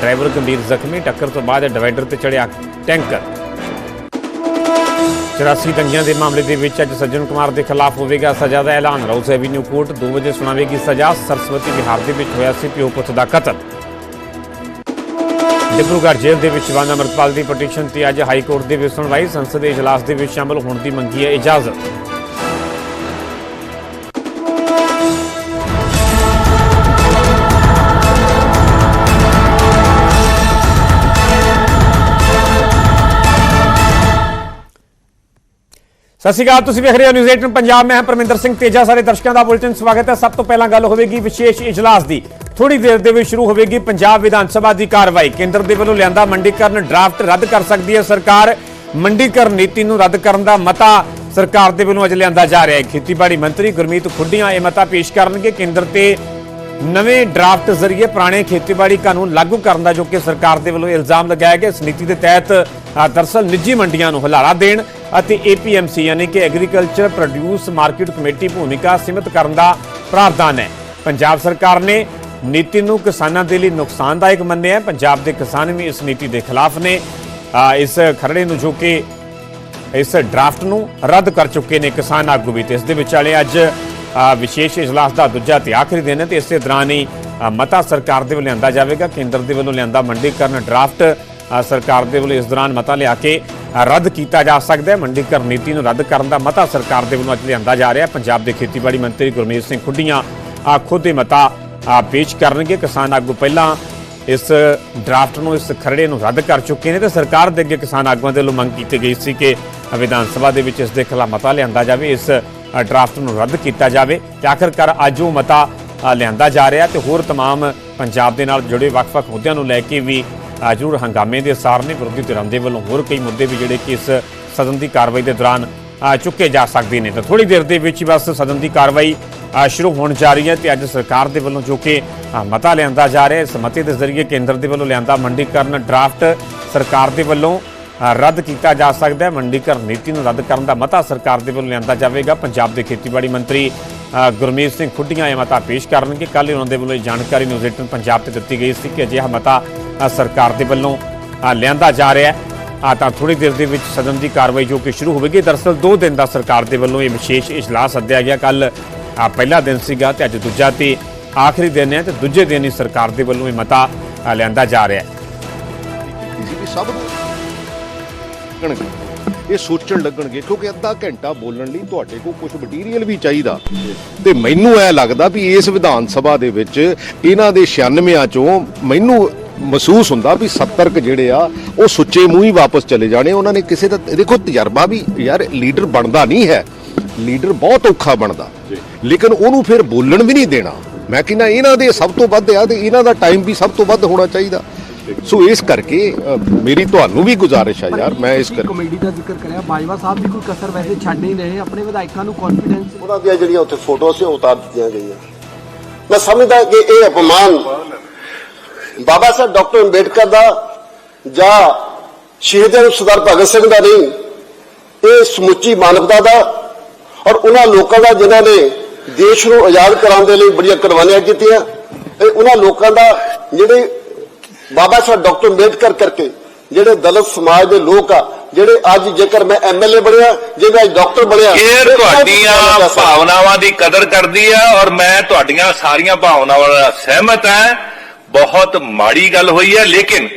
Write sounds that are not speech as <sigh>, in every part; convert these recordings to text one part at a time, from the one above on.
Driver ਗੰਭੀਰ ਜ਼ਖਮੀ, ਟੱਕਰ ਤੋਂ ਬਾਅਦ ਡਿਵਾਈਡਰ ਤੇ ਚੜਿਆ ਟੈਂਕਰ। 84 ਦੰਗਿਆਂ ਦੇ ਮਾਮਲੇ ਦੇ ਵਿੱਚ ਅੱਜ ਸੱਜਣ ਕੁਮਾਰ ਦੇ ਖਿਲਾਫ ਹੋਵੇਗਾ ਸਜ਼ਾ ਦਾ ਐਲਾਨ। ਰਾਉਸ ਐਵੀਨਿਊ ਕੋਰਟ 2 ਵਜੇ ਸੁਣਾਵੇਗੀ ਸਜ਼ਾ। ਸਰਸਵਤੀ ਵਿਹਾਰ ਦੇ ਵਿੱਚ ਹੋਇਆ ਸੀ ਪਿਓ ਪੁੱਤ ਦਾ ਕਤਲ। ਡਿਬਰੂਗੜ੍ਹ ਜੇਲ੍ਹ ਦੇ ਵਿੱਚ ਬੰਦ ਅਮਰਪਾਲ ਦੀ ਪਟੀਸ਼ਨ ਤੇ ਅੱਜ ਹਾਈ ਕੋਰਟ ਦੇ ਵਿੱਚ ਸੁਣਵਾਈ ਸੰਸਦ ਦੇ ਇਜਲਾਸ ਦੇ ਵਿੱਚ ਸ਼ਾਮਲ ਹੋਣ ਦੀ ਮੰਗੀ ਹੈ ਇਜਾਜ਼ਤ। ਸਤਿ ਸ਼੍ਰੀ ਅਕਾਲ ਤੁਸੀਂ ਵੇਖ ਰਹੇ ਹੋ ਨਿਊਜ਼ 18 ਪੰਜਾਬ। ਮੈਂ ਹਾਂ ਪਰਮਿੰਦਰ ਸਿੰਘ ਤੇਜਾ ਸਾਰੇ ਦਰਸ਼ਕਾਂ ਦਾ ਬੁਲੇਟਿਨ ਸਵਾਗਤ ਹੈ। ਸਭ ਤੋਂ ਪਹਿਲਾਂ ਗੱਲ ਹੋਵੇਗੀ ਵਿਸ਼ੇਸ਼ ਇਜਲਾਸ ਦੀ। ਥੋੜੀ ਦੇਰ ਦੇ ਵਿੱਚ ਸ਼ੁਰੂ ਹੋਵੇਗੀ ਪੰਜਾਬ ਵਿਧਾਨ ਸਭਾ ਦੀ ਕਾਰਵਾਈ। ਕੇਂਦਰ ਦੇ ਵੱਲੋਂ ਲਿਆਂਦਾ ਮੰਡੀਕਰਨ ਡਰਾਫਟ ਰੱਦ ਕਰ ਸਕਦੀ ਹੈ ਸਰਕਾਰ। ਮੰਡੀਕਰਨ ਨੀਤੀ ਨੂੰ ਰੱਦ ਕਰਨ ਦਾ ਮਤਾ ਸਰਕਾਰ ਦੇ ਵੱਲੋਂ ਅੱਜ ਲਿਆਂਦਾ ਜਾ ਰਿਹਾ ਹੈ। ਖੇਤੀਬਾੜੀ ਮੰਤਰੀ ਗੁਰਮੀਤ ਖੁੱਡੀਆਂ ਇਹ ਮਤਾ ਪੇਸ਼ ਕਰਨਗੇ। ਕੇਂਦਰ ਤੇ ਨਵੇਂ ਡਰਾਫਟ ਜ਼ਰੀਏ ਪੁਰਾਣੇ ਖੇਤੀਬਾੜੀ ਕਾਨੂੰਨ ਲਾਗੂ ਕਰਨ ਦਾ ਜੋ ਕਿ ਸਰਕਾਰ ਦੇ ਵੱਲੋਂ ਇਲਜ਼ਾਮ ਲਗਾਇਆ ਗਿਆ। ਇਸ ਨੀਤੀ ਦੇ ਤਹਿਤ ਅ, ਦਰਅਸਲ ਨਿੱਜੀ ਮੰਡੀਆਂ ਨੂੰ ਹਲਾਰਾ ਦੇਣ। ਅਤੇ APMC ਯਾਨੀ ਕਿ ਐਗਰੀਕਲਚਰ ਪ੍ਰੋਡਿਊਸ ਮਾਰਕੀਟ ਕਮੇਟੀ ਭੂਮਿਕਾ ਸੀਮਿਤ ਕਰਨ ਦਾ ਪ੍ਰਾਵਧਾਨ ਹੈ। ਪੰਜਾਬ ਸਰਕਾਰ ਨੇ ਨੀਤੀ ਨੂੰ ਕਿਸਾਨਾਂ ਦੇ ਲਈ ਨੁਕਸਾਨਦਾਇਕ ਮੰਨਿਆ ਹੈ। ਪੰਜਾਬ ਦੇ ਕਿਸਾਨ ਵੀ ਇਸ ਨੀਤੀ ਦੇ ਖਿਲਾਫ ਨੇ। ਇਸ ਖਰੜੇ ਨੂੰ ਜੋ ਕਿ ਇਸ ਡਰਾਫਟ ਨੂੰ ਰੱਦ ਕਰ ਚੁੱਕੇ ਨੇ ਕਿਸਾਨ ਆਗੂ ਵੀ ਤੇ ਇਸ ਦੇ ਵਿਚਾਲੇ ਅੱਜ ਵਿਸ਼ੇਸ਼ ਇਜਲਾਸ ਦਾ ਦੂਜਾ ਤੇ ਆਖਰੀ ਦਿਨ ਹੈ ਤੇ ਇਸੇ ਦੌਰਾਨ ਹੀ ਮਤਾ ਸਰਕਾਰ ਦੇ ਵੱਲੋਂ ਲਿਆਂਦਾ ਜਾਵੇਗਾ। ਕੇਂਦਰ ਦੇ ਵੱਲੋਂ ਲਿਆਂਦਾ ਮੰਡੀਕਰਨ ਡਰਾਫਟ ਸਰਕਾਰ ਦੇ ਵੱਲੋਂ ਇਸ ਦੌਰਾਨ ਮਤਾ ਲਿਆ ਕੇ ਅ, ਰੱਦ ਕੀਤਾ ਜਾ ਸਕਦਾ ਹੈ ਮੰਡੀਕਰਨ ਨੀਤੀ ਨੂੰ ਰੱਦ ਕਰਨ ਦਾ ਮਤਾ ਸਰਕਾਰ ਦੇ ਵੱਲੋਂ ਅੱਜ ਲਿਆਂਦਾ ਜਾ ਰਿਹਾ ਹੈ ਪੰਜਾਬ ਦੇ ਖੇਤੀਬਾੜੀ ਮੰਤਰੀ ਗੁਰਮੀਤ ਸਿੰਘ ਖੁੱਡੀਆਂ ਅ, ਖੁਦ ਇਹ ਮਤਾ ਅ, ਪੇਸ਼ ਕਰਨਗੇ ਕਿਸਾਨ ਆਗੂ ਪਹਿਲਾਂ ਇਸ ਡਰਾਫਟ ਨੂੰ ਇਸ ਖਰੜੇ ਨੂੰ ਰੱਦ ਕਰ ਚੁੱਕੇ ਨੇ ਤੇ ਸਰਕਾਰ ਦੇ ਅੱਗੇ ਕਿਸਾਨ ਆਗੂਆਂ ਦੇ ਵੱਲੋਂ ਮੰਗ ਕੀਤੀ ਗਈ ਸੀ ਕਿ ਵਿਧਾਨ ਸਭਾ ਦੇ ਵਿੱਚ ਇਸ ਦੇ ਖਿਲਾਫ ਮਤਾ ਲਿਆਂਦਾ ਜਾਵੇ ਇਸ ਅ, ਡਰਾਫਟ ਨੂੰ ਰੱਦ ਕੀਤਾ ਜਾਵੇ ਤੇ ਆਖਰਕਾਰ ਅੱਜ ਉਹ ਮਤਾ ਅ, ਲਿਆਂਦਾ ਜਾ ਰਿਹਾ ਤੇ ਹੋਰ तमाम ਪੰਜਾਬ ਦੇ ਨਾਲ ਜੁੜੇ ਵੱਖ-ਵੱਖ ਮੁੱਦਿਆਂ ਨੂੰ ਲੈ ਕੇ ਵੀ ਅ, ਜ਼ਰੂਰ ਹੰਗਾਮੇ ਦੇ ਅਸਾਰ ਨੇ ਵਿਰੋਧੀ ਧਿਰਾਂ ਦੇ ਵੱਲੋਂ ਹੋਰ ਕਈ ਮੁੱਦੇ ਵੀ ਜਿਹੜੇ ਕਿ ਇਸ ਸਦਨ ਦੀ ਕਾਰਵਾਈ ਦੇ ਦੌਰਾਨ ਚੁੱਕੇ ਜਾ ਸਕਦੇ ਨੇ। ਤਾਂ ਥੋੜੀ ਦੇਰ ਦੇ ਵਿੱਚ ਹੀ ਬਸ ਸਦਨ ਦੀ ਕਾਰਵਾਈ ਸ਼ੁਰੂ ਹੋਣ ਜਾ ਰਹੀ ਹੈ ਤੇ ਅੱਜ ਸਰਕਾਰ ਦੇ ਵੱਲੋਂ ਜੋ ਕਿ ਮਤਾ ਲਿਆਂਦਾ ਜਾ ਰਿਹਾ ਇਸ ਮਤੇ ਦੇ ਜ਼ਰੀਏ ਕੇਂਦਰ ਦੇ ਵੱਲੋਂ ਲਿਆਂਦਾ ਮੰਡੀਕਰਨ ਡਰਾਫਟ ਸਰਕਾਰ ਦੇ ਵੱਲੋਂ ਰੱਦ ਕੀਤਾ ਜਾ ਸਕਦਾ ਹੈ। ਮੰਡੀਕਰਨ ਨੀਤੀ ਨੂੰ ਰੱਦ ਕਰਨ ਦਾ ਮਤਾ ਸਰਕਾਰ ਦੇ ਵੱਲੋਂ ਲਿਆਂਦਾ ਜਾਵੇਗਾ। ਪੰਜਾਬ ਦੇ ਖੇਤੀਬਾੜੀ ਮੰਤਰੀ ਗੁਰਮੀਤ ਸਿੰਘ ਖੁੱਡੀਆਂ ਇਹ ਮਤਾ ਪੇਸ਼ ਕਰਨਗੇ। ਕੱਲ੍ਹ ਹੀ ਉਹਨਾਂ ਦੇ ਵੱਲੋਂ ਇਹ ਜਾਣਕਾਰੀ ਨਿਊਜ਼ 18 ਪੰਜਾਬ ਤੇ ਦਿੱਤੀ ਗਈ ਸੀ ਕਿ ਅਜਿਹਾ ਮਤਾ ਸਰਕਾਰ ਦੇ ਵੱਲੋਂ ਲਿਆਂਦਾ ਜਾ ਰਿਹਾ ਹੈ। ਆ ਤਾਂ ਥੋੜੀ ਦੇਰ ਦੇ ਵਿੱਚ ਸਦਨ ਦੀ ਕਾਰਵਾਈ ਜੋ ਕਿ ਸ਼ੁਰੂ ਹੋਵੇਗੀ। ਦਰਅਸਲ 2 ਦਿਨ ਦਾ ਸਰਕਾਰ ਦੇ ਵੱਲੋਂ ਇਹ ਵਿਸ਼ੇਸ਼ ਇਜਲਾਸ ਸੱਦਿਆ ਗਿਆ। ਕੱਲ ਪਹਿਲਾ ਦਿਨ ਸੀਗਾ ਤੇ ਅੱਜ ਦੂਜਾ ਤੇ ਆਖਰੀ ਦਿਨ ਹੈ ਤੇ ਦੂਜੇ ਦਿਨ ਹੀ ਸਰਕਾਰ ਦੇ ਵੱਲੋਂ ਇਹ ਮਤਾ ਲਿਆਂਦਾ ਜਾ ਰਿਹਾ ਹੈ। ਸਭ ਨੂੰ ਇਹ ਸੋਚਣ ਲੱਗਣਗੇ, ਕਿਉਂਕਿ ਅੱਧਾ ਘੰਟਾ ਬੋਲਣ ਲਈ ਤੁਹਾਡੇ ਕੋਲ ਕੁਝ ਮਟੀਰੀਅਲ ਵੀ ਚਾਹੀਦਾ। ਤੇ ਮੈਨੂੰ ਐ ਲੱਗਦਾ ਵੀ ਇਸ ਵਿਧਾਨ ਸਭਾ ਦੇ ਵਿੱਚ ਇਹਨਾਂ ਦੇ 96 ਚੋਂ ਮੈਨੂੰ ਮਹਿਸੂਸ ਹੁੰਦਾ ਵੀ 70 ਕੁ ਜਿਹੜੇ ਆ ਉਹ ਸੁੱਚੇ ਮੂੰਹ ਹੀ ਵਾਪਸ ਚਲੇ ਜਾਣੇ। ਉਹਨਾਂ ਨੇ ਕਿਸੇ ਦਾ ਦੇਖੋ ਤਜਰਬਾ ਵੀ ਯਾਰ ਲੀਡਰ ਬਣਦਾ ਨਹੀਂ ਹੈ। ਲੀਡਰ ਬਹੁਤ ਔਖਾ ਬਣਦਾ। ਲੇਕਿਨ ਉਹਨੂੰ ਫਿਰ ਬੋਲਣ ਵੀ ਨਹੀਂ ਦੇਣਾ। ਮੈਂ ਕਹਿੰਦਾ ਇਹਨਾਂ ਦੇ ਸਭ ਤੋਂ ਵੱਧ ਆ ਤੇ ਇਹਨਾਂ ਦਾ ਟਾਈਮ ਵੀ ਸਭ ਤੋਂ ਵੱਧ ਹੋਣਾ ਚਾਹੀਦਾ। ਸੋ ਇਸ ਕਰਕੇ ਮੇਰੀ ਤੁਹਾਨੂੰ ਵੀ ਗੁਜ਼ਾਰਿਸ਼ ਹੈ ਯਾਰ ਮੈਂ ਇਸ ਕਰ ਕਮੇਡੀ ਦਾ ਜ਼ਿਕਰ ਕਰਿਆ। ਬਾਜਵਾ ਸਾਹਿਬ ਵੀ ਕੋਈ ਕਸਰ ਵੈਸੇ ਛੱਡ ਨਹੀਂ ਰਹੇ ਆਪਣੇ ਵਿਧਾਇਕਾਂ ਨੂੰ ਕੌਨਫੀਡੈਂਸ ਉਹਨਾਂ ਦੀਆਂ ਜਿਹੜੀਆਂ ਉੱਥੇ ਫੋਟੋ ਸੀ ਉਹ ਉਤਾਰ ਦਿੱਤੀਆਂ ਗਈਆਂ। ਮੈਂ ਸਮਝਦਾ ਕਿ ਇਹ ਅਪਮਾਨ ਬਾਬਾ ਸਾਹਿਬ ਡਾਕਟਰ ਅੰਬੇਡਕਰ ਦਾ ਜਾਂ ਸ਼ਹੀਦ ਸਰਦਾਰ ਭਗਤ ਸਿੰਘ ਦਾ ਨਹੀਂ ਇਹ ਸਮੁੱਚੀ ਮਾਨਵਤਾ ਦਾ ਔਰ ਉਹਨਾਂ ਲੋਕਾਂ ਦਾ ਜਿਨ੍ਹਾਂ ਨੇ ਦੇਸ਼ ਨੂੰ ਆਜ਼ਾਦ ਕਰਾਉਣ ਦੇ ਲਈ ਬੜੀਆਂ ਕੁਰਬਾਨੀਆਂ ਕੀਤੀਆਂ ਇਹ ਉਹਨਾਂ ਲੋਕਾਂ ਦਾ ਜਿਹੜੇ ਬਾਬਾ ਸਾਹਿਬ ਡਾਕਟਰ ਅੰਬੇਡਕਰ ਕਰਕੇ ਜਿਹੜੇ ਦਲਿਤ ਸਮਾਜ ਦੇ ਲੋਕ ਆ ਜਿਹੜੇ ਅੱਜ ਜੇਕਰ ਮੈਂ ਐਮਐਲਏ ਬਣਿਆ ਜੇ ਮੈਂ ਅੱਜ ਡਾਕਟਰ ਬਣਿਆ ਇਹ ਤੁਹਾਡੀਆਂ। ਭਾਵਨਾਵਾਂ ਦੀ ਕਦਰ ਕਰਦੀ ਹੈ ਔਰ ਮੈਂ ਤੁਹਾਡੀਆਂ ਸਾਰੀਆਂ ਭਾਵਨਾਵਾਂ ਨਾਲ ਸਹਿਮਤ ਹਾਂ ਬਹੁਤ ਮਾੜੀ ਗੱਲ ਹੋਈ ਹੈ, ਲੇਕਿਨ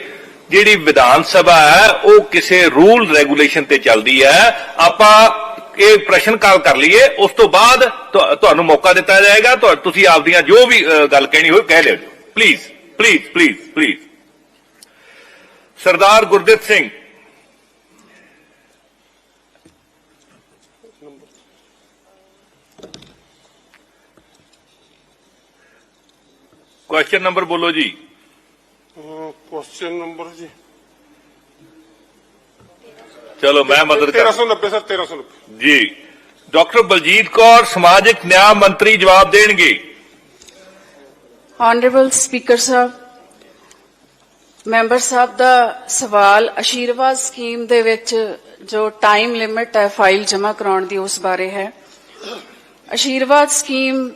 ਜਿਹੜੀ ਵਿਧਾਨ ਸਭਾ ਹੈ, ਉਹ ਕਿਸੇ ਰੂਲ ਰੈਗੂਲੇਸ਼ਨ ਤੇ ਚੱਲਦੀ ਹੈ। ਆਪਾਂ ਇਹ ਪ੍ਰਸ਼ਨ ਕਾਲ ਕਰ ਲਈਏ, ਉਸ ਤੋਂ ਬਾਅਦ ਤੁਹਾਨੂੰ ਮੌਕਾ ਦਿੱਤਾ ਜਾਏਗਾ। ਤੁਸੀਂ ਆਪਦੀਆਂ ਜੋ ਵੀ ਗੱਲ ਕਹਿਣੀ ਹੋਵੇ ਕਹਿ ਲਿਓ। Please please please please Sardar Gurdit Singh question number ਬੋਲੋ ਜੀ क्वेश्चन नंबर जी ਚਲੋ ਮੈਂ ਮਦਦ तेरह ਕਰ सौ नब्बे सर तेरह सौ नब्बे ਜੀ ਡਾਕਟਰ ਬਲਜੀਤ ਕੌਰ ਸਮਾਜਿਕ ਨਿਆਂ ਮੰਤਰੀ ਜਵਾਬ ਦੇਣਗੇ ਆਨਰੇਬਲ ਸਪੀਕਰ ਸਾਹਿਬ ਮੈਂਬਰ ਸਾਹਿਬ ਦਾ ਸਵਾਲ ਅਸ਼ੀਰਵਾਦ ਸਕੀਮ ਦੇ ਵਿੱਚ ਜੋ ਟਾਈਮ ਲਿਮਿਟ ਹੈ ਫਾਈਲ ਜਮ੍ਹਾਂ ਕਰਾਉਣ ਦੀ ਉਸ ਬਾਰੇ ਹੈ ਅਸ਼ੀਰਵਾਦ ਸਕੀਮ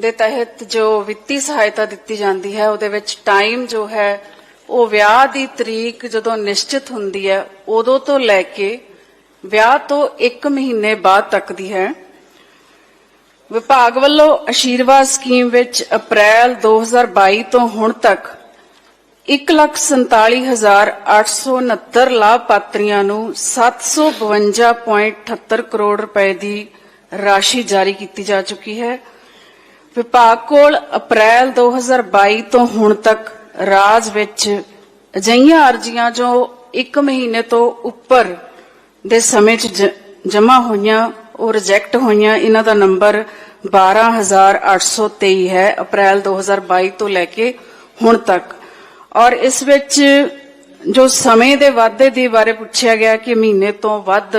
ਦੇ ਤਹਿਤ ਜੋ ਵਿੱਤੀ ਸਹਾਇਤਾ ਦਿੱਤੀ ਜਾਂਦੀ ਹੈ, ਉਹਦੇ ਵਿੱਚ ਟਾਈਮ ਜੋ ਹੈ, ਉਹ ਵਿਆਹ ਦੀ ਤਰੀਕ ਜਦੋਂ ਨਿਸ਼ਚਿਤ ਹੁੰਦੀ ਹੈ, ਉਦੋਂ ਤੋਂ ਲੈ ਕੇ ਵਿਆਹ ਤੋਂ 1 ਮਹੀਨੇ ਬਾਅਦ ਤੱਕ ਦੀ ਹੈ। ਵਿਭਾਗ ਵੱਲੋਂ ਆਸ਼ੀਰਵਾਦ ਸਕੀਮ ਵਿੱਚ ਅਪ੍ਰੈਲ 2022 ਤੋਂ ਹੁਣ ਤੱਕ 147869 ਲਾਭਪਾਤਰੀਆਂ ਨੂੰ 752.78 ਕਰੋੜ ਰੁਪਏ ਦੀ ਰਾਸ਼ੀ ਜਾਰੀ ਕੀਤੀ ਜਾ ਚੁੱਕੀ ਹੈ। ਵਿਭਾਗ ਕੋਲ ਅਪ੍ਰੈਲ 2022 ਤੋਂ ਹੁਣ ਤੱਕ ਰਾਜ ਵਿੱਚ ਅਜਿਹੀਆਂ ਅਰਜ਼ੀਆਂ ਜੋ 1 ਮਹੀਨੇ ਤੋਂ ਉੱਪਰ ਦੇ ਸਮੇਂ 'ਚ ਜਮ੍ਹਾਂ ਹੋਈਆਂ, ਉਹ ਰਿਜੈਕਟ ਹੋਈਆਂ, ਇਹਨਾਂ ਦਾ ਨੰਬਰ 12823 ਹੈ, ਅਪ੍ਰੈਲ 2022 ਤੋਂ ਲੈ ਕੇ ਹੁਣ ਤੱਕ। ਔਰ ਇਸ ਵਿੱਚ ਜੋ ਸਮੇਂ ਦੇ ਵਾਧੇ ਦੇ ਬਾਰੇ ਪੁੱਛਿਆ ਗਿਆ ਕਿ ਮਹੀਨੇ ਤੋਂ ਵੱਧ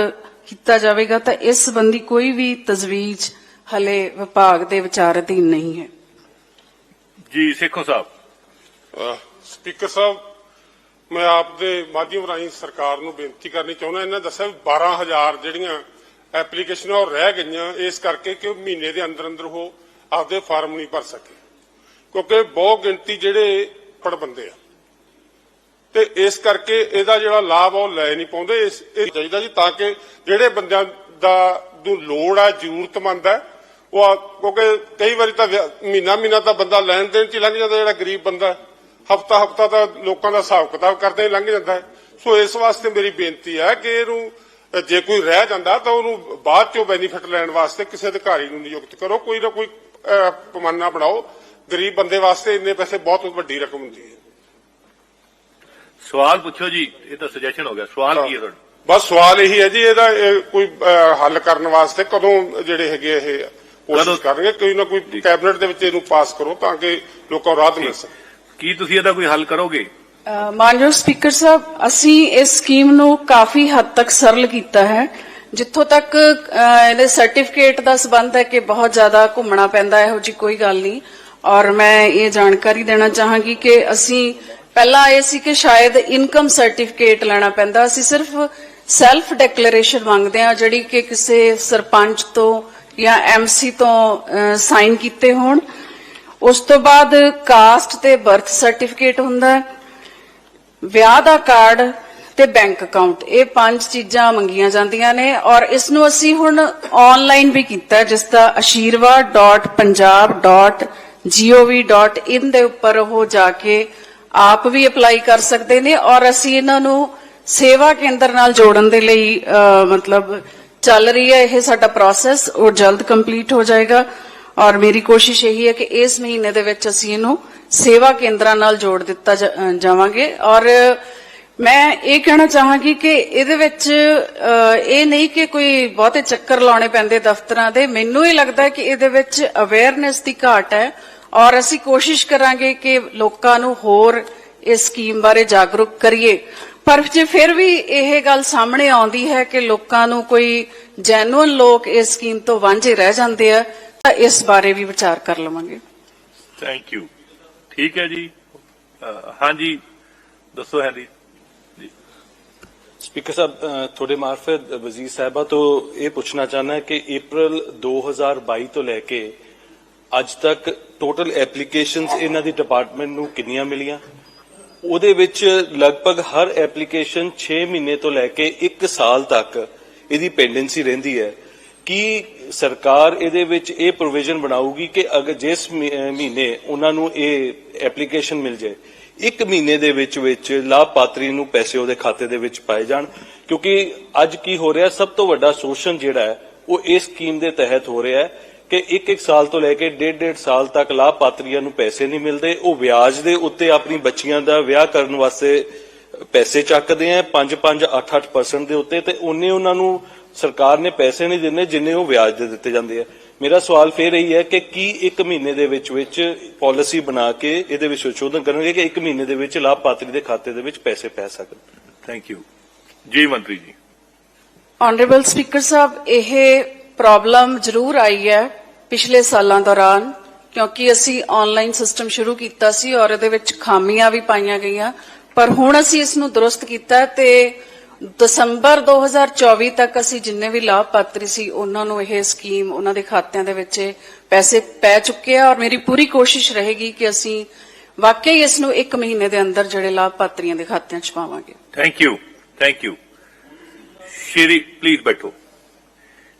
ਕੀਤਾ ਜਾਵੇਗਾ, ਤਾਂ ਇਸ ਸੰਬੰਧੀ ਕੋਈ ਵੀ ਤਜਵੀਜ਼ ਹਲੇ ਵਿਭਾਗ ਦੇ ਵਿਚਾਰ ਅਧੀਨ ਨਹੀਂ ਹੈ। ਜੀ ਸੇਖੋਂ ਸਾਹਿਬ। ਸਪੀਕਰ ਸਾਹਿਬ ਮੈਂ ਆਪ ਦੇ ਮਾਧਿਅਮ ਰਾਹੀਂ ਸਰਕਾਰ ਨੂੰ ਬੇਨਤੀ ਕਰਨੀ ਚਾਹੁੰਦਾ ਇਹਨਾਂ ਦੱਸਿਆ ਵੀ 12000 ਜਿਹੜੀਆਂ ਐਪਲੀਕੇਸ਼ਨਾਂ ਉਹ ਰਹਿ ਗਈਆਂ ਇਸ ਕਰਕੇ ਕਿ ਉਹ ਮਹੀਨੇ ਦੇ ਅੰਦਰ ਅੰਦਰ ਉਹ ਆਪਦੇ ਫਾਰਮ ਨਹੀਂ ਭਰ ਸਕੇ। ਕਿਉਂਕਿ ਬਹੁਤ ਗਿਣਤੀ ਜਿਹੜੇ ਪੜਬੰਦੇ ਆ। ਤੇ ਇਸ ਕਰਕੇ ਇਹਦਾ ਜਿਹੜਾ ਲਾਭ ਆ ਉਹ ਲੈ ਨਹੀਂ ਪਾਉਂਦੇ। ਇਸ ਇਹ ਚਾਹੀਦਾ ਜੀ ਤਾਂ ਕਿ ਜਿਹੜੇ ਬੰਦਿਆਂ ਦਾ ਨੂੰ ਲੋੜ ਆ ਜ਼ਰੂਰਤਮੰਦ ਹੈ ਉਹ ਕਿਉਂਕਿ ਕਈ ਵਾਰੀ ਤਾਂ ਮਹੀਨਾ ਮਹੀਨਾ ਤਾਂ ਬੰਦਾ ਲੈਣ ਦੇਣ ਚ ਲੰਘ ਜਾਂਦਾ ਜਿਹੜਾ ਗਰੀਬ ਬੰਦਾ ਹਫਤਾ ਹਫਤਾ ਤਾਂ ਲੋਕਾਂ ਦਾ ਹਿਸਾਬ ਕਿਤਾਬ ਕਰਦੇ ਹੀ ਲੰਘ ਜਾਂਦਾ ਸੋ ਇਸ ਵਾਸਤੇ ਮੇਰੀ ਬੇਨਤੀ ਹੈ ਕਿ ਇਹਨੂੰ ਜੇ ਕੋਈ ਰਹਿ ਜਾਂਦਾ ਤਾਂ ਉਹਨੂੰ ਬਾਅਦ ਚੋਂ ਬੈਨੀਫਿਟ ਲੈਣ ਵਾਸਤੇ ਕਿਸੇ ਅਧਿਕਾਰੀ ਨੂੰ ਨਿਯੁਕਤ ਕਰੋ। ਕੋਈ ਨਾ ਕੋਈ ਪੈਮਾਨਾ ਬਣਾਓ। ਗਰੀਬ ਬੰਦੇ ਵਾਸਤੇ ਇੰਨੇ ਪੈਸੇ ਬਹੁਤ ਵੱਡੀ ਰਕਮ ਹੁੰਦੀ ਹੈ। ਸਵਾਲ ਪੁੱਛੋ ਜੀ ਇਹ ਤਾਂ ਸੁਜੈਸ਼ਨ ਹੋ ਗਿਆ। ਸਵਾਲ ਕੀ ਹੈ ਤੁਹਾਡਾ? ਬਸ ਸਵਾਲ ਇਹੀ ਹੈ ਜੀ ਇਹਦਾ ਇਹ ਕੋਈ ਹੱਲ ਕਰਨ ਵਾਸਤੇ ਕਦੋਂ ਜਿਹੜੇ ਹੈਗੇ ਇਹ? ਕੋਸ਼ਿਸ਼ ਕਰਨਗੇ ਕੋਈ ਨਾ ਕੋਈ ਕੈਬਨਿਟ ਦੇ ਵਿੱਚ ਇਹਨੂੰ ਪਾਸ ਕਰੋ ਤਾਂ ਕਿ ਲੋਕਾਂ ਨੂੰ ਰਾਹਤ ਮਿਲ ਸਕੇ। ਕੀ ਤੁਸੀਂ ਇਹਦਾ ਕੋਈ ਹੱਲ ਕਰੋਗੇ? ਮਾਨਯੋਗ ਸਪੀਕਰ ਸਾਹਿਬ ਅਸੀਂ ਇਸ ਸਕੀਮ ਨੂੰ ਕਾਫੀ ਹੱਦ ਤੱਕ ਸਰਲ ਕੀਤਾ ਹੈ। ਜਿੱਥੋਂ ਤੱਕ ਇਹਦੇ ਸਰਟੀਫਿਕੇਟ ਦਾ ਸਬੰਧ ਹੈ ਕਿ ਬਹੁਤ ਜ਼ਿਆਦਾ ਘੁੰਮਣਾ ਪੈਂਦਾ ਇਹੋ ਜੀ ਕੋਈ ਗੱਲ ਨਹੀਂ। ਔਰ ਮੈਂ ਇਹ ਜਾਣਕਾਰੀ ਦੇਣਾ ਚਾਹਾਂਗੀ ਕਿ ਅਸੀਂ ਪਹਿਲਾਂ ਇਹ ਸੀ ਕਿ ਸ਼ਾਇਦ ਇਨਕਮ ਸਰਟੀਫਿਕੇਟ ਲੈਣਾ ਪੈਂਦਾ। ਅਸੀਂ ਸਿਰਫ ਸੈਲਫ ਡਿਕਲੇਰੇਸ਼ਨ ਮੰਗਦੇ ਹਾਂ ਜਿਹੜੀ ਕਿ ਕਿਸੇ ਸਰਪੰਚ ਤੋਂ ਜਾਂ ਐਮਸੀ ਤੋਂ ਸਾਈਨ ਕੀਤੇ ਹੋਣ। ਉਸ ਤੋਂ ਬਾਅਦ ਕਾਸਟ ਤੇ ਬਰਥ ਸਰਟੀਫਿਕੇਟ ਹੁੰਦਾ ਵਿਆਹ ਦਾ ਕਾਰਡ ਤੇ ਬੈਂਕ ਅਕਾਊਂਟ ਇਹ ਪੰਜ ਚੀਜ਼ਾਂ ਮੰਗੀਆਂ ਜਾਂਦੀਆਂ ਨੇ ਔਰ ਇਸ ਨੂੰ ਅਸੀਂ ਹੁਣ ਆਨਲਾਈਨ ਵੀ ਕੀਤਾ ਹੈ, ਜਿਸ ਦਾ ashirwad.punjab.gov.in ਦੇ ਉੱਪਰ ਉਹ ਜਾ ਕੇ ਆਪ ਵੀ ਅਪਲਾਈ ਕਰ ਸਕਦੇ ਨੇ ਔਰ ਅਸੀਂ ਇਹਨਾਂ ਨੂੰ ਸੇਵਾ ਕੇਂਦਰ ਨਾਲ ਜੋੜਨ ਦੇ ਲਈ ਮਤਲਬ ਚੱਲ ਰਹੀ ਹੈ ਇਹ ਸਾਡਾ ਪ੍ਰੋਸੈਸ ਉਹ ਜਲਦ ਕੰਪਲੀਟ ਹੋ ਜਾਏਗਾ। ਔਰ ਮੇਰੀ ਕੋਸ਼ਿਸ਼ ਇਹੀ ਹੈ ਕਿ ਇਸ ਮਹੀਨੇ ਦੇ ਵਿੱਚ ਅਸੀਂ ਇਹਨੂੰ ਸੇਵਾ ਕੇਂਦਰਾਂ ਨਾਲ ਜੋੜ ਦਿੱਤਾ ਜਾਵਾਂਗੇ। ਔਰ ਮੈਂ ਇਹ ਕਹਿਣਾ ਚਾਹਾਂਗੀ ਕਿ ਇਹਦੇ ਵਿੱਚ ਇਹ ਨਹੀਂ ਕਿ ਕੋਈ ਬਹੁਤੇ ਚੱਕਰ ਲਾਉਣੇ ਪੈਂਦੇ ਦਫ਼ਤਰਾਂ ਦੇ। ਮੈਨੂੰ ਇਹ ਲੱਗਦਾ ਕਿ ਇਹਦੇ ਵਿੱਚ ਅਵੇਅਰਨੈਸ ਦੀ ਘਾਟ ਹੈ। ਔਰ ਅਸੀਂ ਕੋਸ਼ਿਸ਼ ਕਰਾਂਗੇ ਕਿ ਲੋਕਾਂ ਨੂੰ ਹੋਰ ਇਸ ਸਕੀਮ ਬਾਰੇ ਜਾਗਰੂਕ ਕਰੀਏ। ਪਰ ਜੇ ਫਿਰ ਵੀ ਇਹ ਗੱਲ ਸਾਹਮਣੇ ਆਉਂਦੀ ਹੈ ਕਿ ਲੋਕਾਂ ਨੂੰ ਕੋਈ ਜੈਨੂਅਨ ਲੋਕ ਇਸ ਸਕੀਮ ਤੋਂ ਵਾਂਝੇ ਰਹਿ ਜਾਂਦੇ ਆ ਤਾਂ ਇਸ ਬਾਰੇ ਵੀ ਵਿਚਾਰ ਕਰ ਲਵਾਂਗੇ। ਥੈਂਕ ਯੂ ਠੀਕ ਹੈ ਜੀ। ਹਾਂਜੀ ਦੱਸੋ ਹੈਰੀ ਸਪੀਕਰ ਸਾਹਿਬ ਤੁਹਾਡੇ ਮਾਰਫਤ ਵਜ਼ੀਰ ਸਾਹਿਬਾ ਤੋਂ ਇਹ ਪੁੱਛਣਾ ਚਾਹਨਾ ਹੈ ਕਿ April 2022 ਤੋਂ ਲੈ ਕੇ ਅੱਜ ਤੱਕ ਟੋਟਲ ਐਪਲੀਕੇਸ਼ਨਸ ਇਹਨਾਂ ਦੀ ਡਿਪਾਰਟਮੈਂਟ ਨੂੰ ਕਿੰਨੀਆਂ ਮਿਲੀਆਂ? ਉਹਦੇ ਵਿੱਚ ਲਗਭਗ ਹਰ ਐਪਲੀਕੇਸ਼ਨ 6 ਮਹੀਨੇ ਤੋਂ ਲੈ ਕੇ 1 ਸਾਲ ਤੱਕ ਇਹਦੀ ਪੈਂਡੈਂਸੀ ਰਹਿੰਦੀ ਹੈ। ਕਿ ਸਰਕਾਰ ਇਹਦੇ ਵਿੱਚ ਇਹ ਪ੍ਰੋਵੀਜ਼ਨ ਬਣਾਊਗੀ ਕਿ ਅਗਰ ਜਿਸ ਮਹੀਨੇ ਉਹਨਾਂ ਨੂੰ ਇਹ ਐਪਲੀਕੇਸ਼ਨ ਮਿਲ ਜਾਏ, ਇੱਕ ਮਹੀਨੇ ਦੇ ਵਿੱਚ ਵਿੱਚ ਲਾਭਪਾਤਰੀ ਨੂੰ ਪੈਸੇ ਉਹਦੇ ਖਾਤੇ ਦੇ ਵਿੱਚ ਪਾਏ ਜਾਣ? ਕਿਉਂਕਿ ਅੱਜ ਕੀ ਹੋ ਰਿਹਾ, ਸਭ ਤੋਂ ਵੱਡਾ ਸ਼ੋਸ਼ਣ ਜਿਹੜਾ ਹੈ, ਉਹ ਇਸ ਸਕੀਮ ਦੇ ਤਹਿਤ ਹੋ ਰਿਹਾ ਹੈ। ਕਿ ਇੱਕ ਇੱਕ ਸਾਲ ਤੋਂ ਲੈ ਕੇ ਡੇਢ ਡੇਢ ਸਾਲ ਤੱਕ ਲਾਭਪਾਤਰੀਆਂ ਨੂੰ ਪੈਸੇ ਨਹੀਂ ਮਿਲਦੇ। ਉਹ ਵਿਆਜ ਦੇ ਉੱਤੇ ਆਪਣੀ ਬੱਚੀਆਂ ਦਾ ਵਿਆਹ ਕਰਨ ਵਾਸਤੇ ਪੈਸੇ ਚੱਕਦੇ ਆ 5-5 8-8% ਦੇ ਉੱਤੇ ਤੇ ਉਹਨੇ ਉਹਨਾਂ ਨੂੰ ਸਰਕਾਰ ਨੇ ਪੈਸੇ ਨਹੀਂ ਦਿੰਦੇ ਜਿੰਨੇ ਉਹ ਵਿਆਜ ਦੇ ਦਿੱਤੇ ਜਾਂਦੇ ਆ। ਮੇਰਾ ਸਵਾਲ ਫੇਰ ਇਹੀ ਹੈ ਕਿ ਕੀ ਇੱਕ ਮਹੀਨੇ ਦੇ ਵਿੱਚ ਵਿੱਚ ਪਾਲਿਸੀ ਬਣਾ ਕੇ ਇਹਦੇ ਵਿੱਚ ਸੰਸ਼ੋਧਨ ਕਰਨਗੇ ਕਿ ਇੱਕ ਮਹੀਨੇ ਦੇ ਵਿੱਚ ਲਾਭਪਾਤਰੀ ਦੇ ਖਾਤੇ ਦੇ ਵਿੱਚ ਪੈਸੇ ਪੈ ਸਕਣ? ਥੈਂਕ ਯੂ ਜੀ ਮੰਤਰੀ ਜੀ। ਆਨਰੇਬਲ ਸਪੀਕਰ ਸਾਹਿਬ ਇਹ ਪ੍ਰੋਬਲਮ ਜ਼ਰੂਰ ਆਈ ਹੈ ਪਿਛਲੇ ਸਾਲਾਂ ਦੌਰਾਨ, ਕਿਉਂਕਿ ਅਸੀਂ ਆਨਲਾਈਨ ਸਿਸਟਮ ਸ਼ੁਰੂ ਕੀਤਾ ਸੀ ਔਰ ਇਹਦੇ ਵਿੱਚ ਖਾਮੀਆਂ ਵੀ ਪਾਈਆਂ ਗਈਆਂ। ਪਰ ਹੁਣ ਅਸੀਂ ਇਸ ਨੂੰ ਦਰੁਸਤ ਕੀਤਾ ਤੇ ਦਸੰਬਰ 2024 ਤੱਕ ਅਸੀਂ ਜਿੰਨੇ ਵੀ ਲਾਭਪਾਤਰੀ ਸੀ, ਉਹਨਾਂ ਨੂੰ ਇਹ ਸਕੀਮ ਉਹਨਾਂ ਦੇ ਖਾਤਿਆਂ ਦੇ ਵਿੱਚ ਇਹ ਪੈਸੇ ਪੈ ਚੁੱਕੇ ਆ ਔਰ ਮੇਰੀ ਪੂਰੀ ਕੋਸ਼ਿਸ਼ ਰਹੇਗੀ ਕਿ ਅਸੀਂ ਵਾਕਈ ਇਸ ਨੂੰ 1 ਮਹੀਨੇ ਦੇ ਅੰਦਰ ਜਿਹੜੇ ਲਾਭਪਾਤਰੀਆਂ ਦੇ ਖਾਤਿਆਂ 'ਚ ਪਾਵਾਂਗੇ। Thank you thank you Shri please ਬੈਠੋ।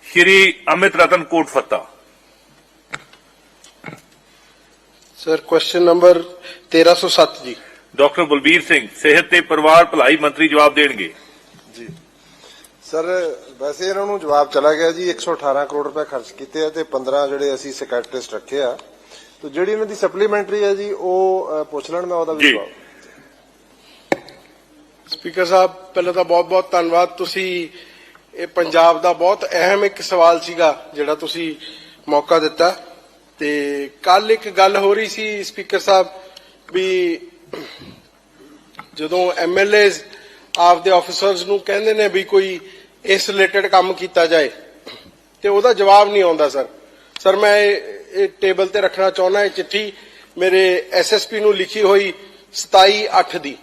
Shri Amit Ratan Kot Fatta sir question number 1307 ਜੀ ਡਾਕਟਰ ਬਲਬੀਰ ਸਿੰਘ ਸਿਹਤ ਤੇ ਪਰਿਵਾਰ ਭਲਾਈ ਮੰਤਰੀ ਜਵਾਬ ਦੇਣਗੇ ਸਰ ਵੈਸੇ ਇਹਨਾਂ ਨੂੰ ਜਵਾਬ ਚਲਾ ਗਿਆ ਜੀ 118 ਕਰੋੜ ਰੁਪਏ ਖਰਚ ਕੀਤੇ ਆ ਤੇ 15 ਜਿਹੜੇ ਅਸੀਂ ਸੈਕਟਰਿਸਟ ਰੱਖੇ ਆ ਤੇ ਜਿਹੜੀ ਇਹਨਾਂ ਦੀ ਸਪਲੀਮੈਂਟਰੀ ਹੈ ਜੀ ਉਹ ਪੁੱਛ ਲੈਣ ਮੈਂ ਉਹਦਾ ਵੀ ਜੀ। ਜਵਾਬ ਸਪੀਕਰ ਸਾਹਿਬ ਪਹਿਲਾਂ ਤਾਂ ਬਹੁਤ-ਬਹੁਤ ਧੰਨਵਾਦ ਤੁਸੀਂ ਇਹ ਪੰਜਾਬ ਦਾ ਬਹੁਤ ਅਹਿਮ ਇੱਕ ਸਵਾਲ ਸੀਗਾ ਜਿਹੜਾ ਤੁਸੀਂ ਮੌਕਾ ਦਿੱਤਾ ਤੇ ਕੱਲ ਇੱਕ ਗੱਲ ਹੋ ਰਹੀ ਸੀ ਸਪੀਕਰ ਸਾਹਿਬ, ਵੀ ਜਦੋਂ ਐਮਐਲਏਜ਼ ਆਪਦੇ ਆਫੀਸਰਸ ਨੂੰ ਕਹਿੰਦੇ ਨੇ ਵੀ ਕੋਈ ਇਸ ਰਿਲੇਟਡ ਕੰਮ ਕੀਤਾ ਜਾਏ, ਤੇ ਉਹਦਾ ਜਵਾਬ ਨਹੀਂ ਆਉਂਦਾ, ਸਰ। ਸਰ, ਮੈਂ ਇਹ ਇਹ ਟੇਬਲ ਤੇ ਰੱਖਣਾ ਚਾਹੁੰਦਾ, ਇਹ ਚਿੱਠੀ ਮੇਰੇ ਐਸਐਸਪੀ ਨੂੰ ਲਿਖੀ ਹੋਈ 27 8 ਦੀ।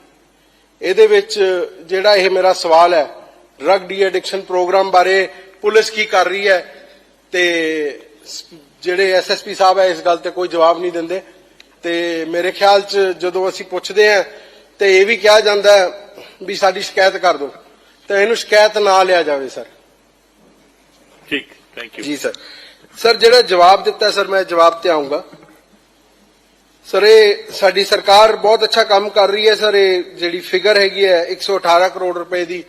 ਇਹਦੇ ਵਿੱਚ ਜਿਹੜਾ ਇਹ ਮੇਰਾ ਸਵਾਲ ਹੈ ਡਰੱਗ ਡੀ ਐਡਿਕਸ਼ਨ ਪ੍ਰੋਗਰਾਮ ਬਾਰੇ ਪੁਲਿਸ ਕੀ ਕਰ ਰਹੀ ਹੈ, ਤੇ ਜਿਹੜੇ ਐਸਐਸਪੀ ਸਾਹਿਬ ਹੈ ਇਸ ਗੱਲ ਤੇ ਕੋਈ ਜਵਾਬ ਨਹੀਂ ਦਿੰਦੇ। ਤੇ ਮੇਰੇ ਖਿਆਲ 'ਚ ਜਦੋਂ ਅਸੀਂ ਪੁੱਛਦੇ ਹਾਂ ਤੇ ਇਹ ਵੀ ਕਿਹਾ ਜਾਂਦਾ ਹੈ ਵੀ ਸਾਡੀ ਸ਼ਿਕਾਇਤ ਕਰ ਦਿਓ। ਤੇ ਇਹਨੂੰ ਸ਼ਿਕਾਇਤ ਨਾ ਲਿਆ ਜਾਵੇ ਸਰ। ਠੀਕ ਥੈਂਕ ਯੂ ਜੀ ਸਰ। ਸਰ ਜਿਹੜਾ ਜਵਾਬ ਦਿੱਤਾ ਸਰ ਮੈਂ ਜਵਾਬ ਤੇ ਆਉਂਗਾ ਸਰ ਇਹ ਸਾਡੀ ਸਰਕਾਰ ਬਹੁਤ ਅੱਛਾ ਕੰਮ ਕਰ ਰਹੀ ਹੈ ਸਰ। ਇਹ ਜਿਹੜੀ ਫਿਗਰ ਹੈਗੀ ਹੈ 118 ਕਰੋੜ ਰੁਪਏ ਦੀ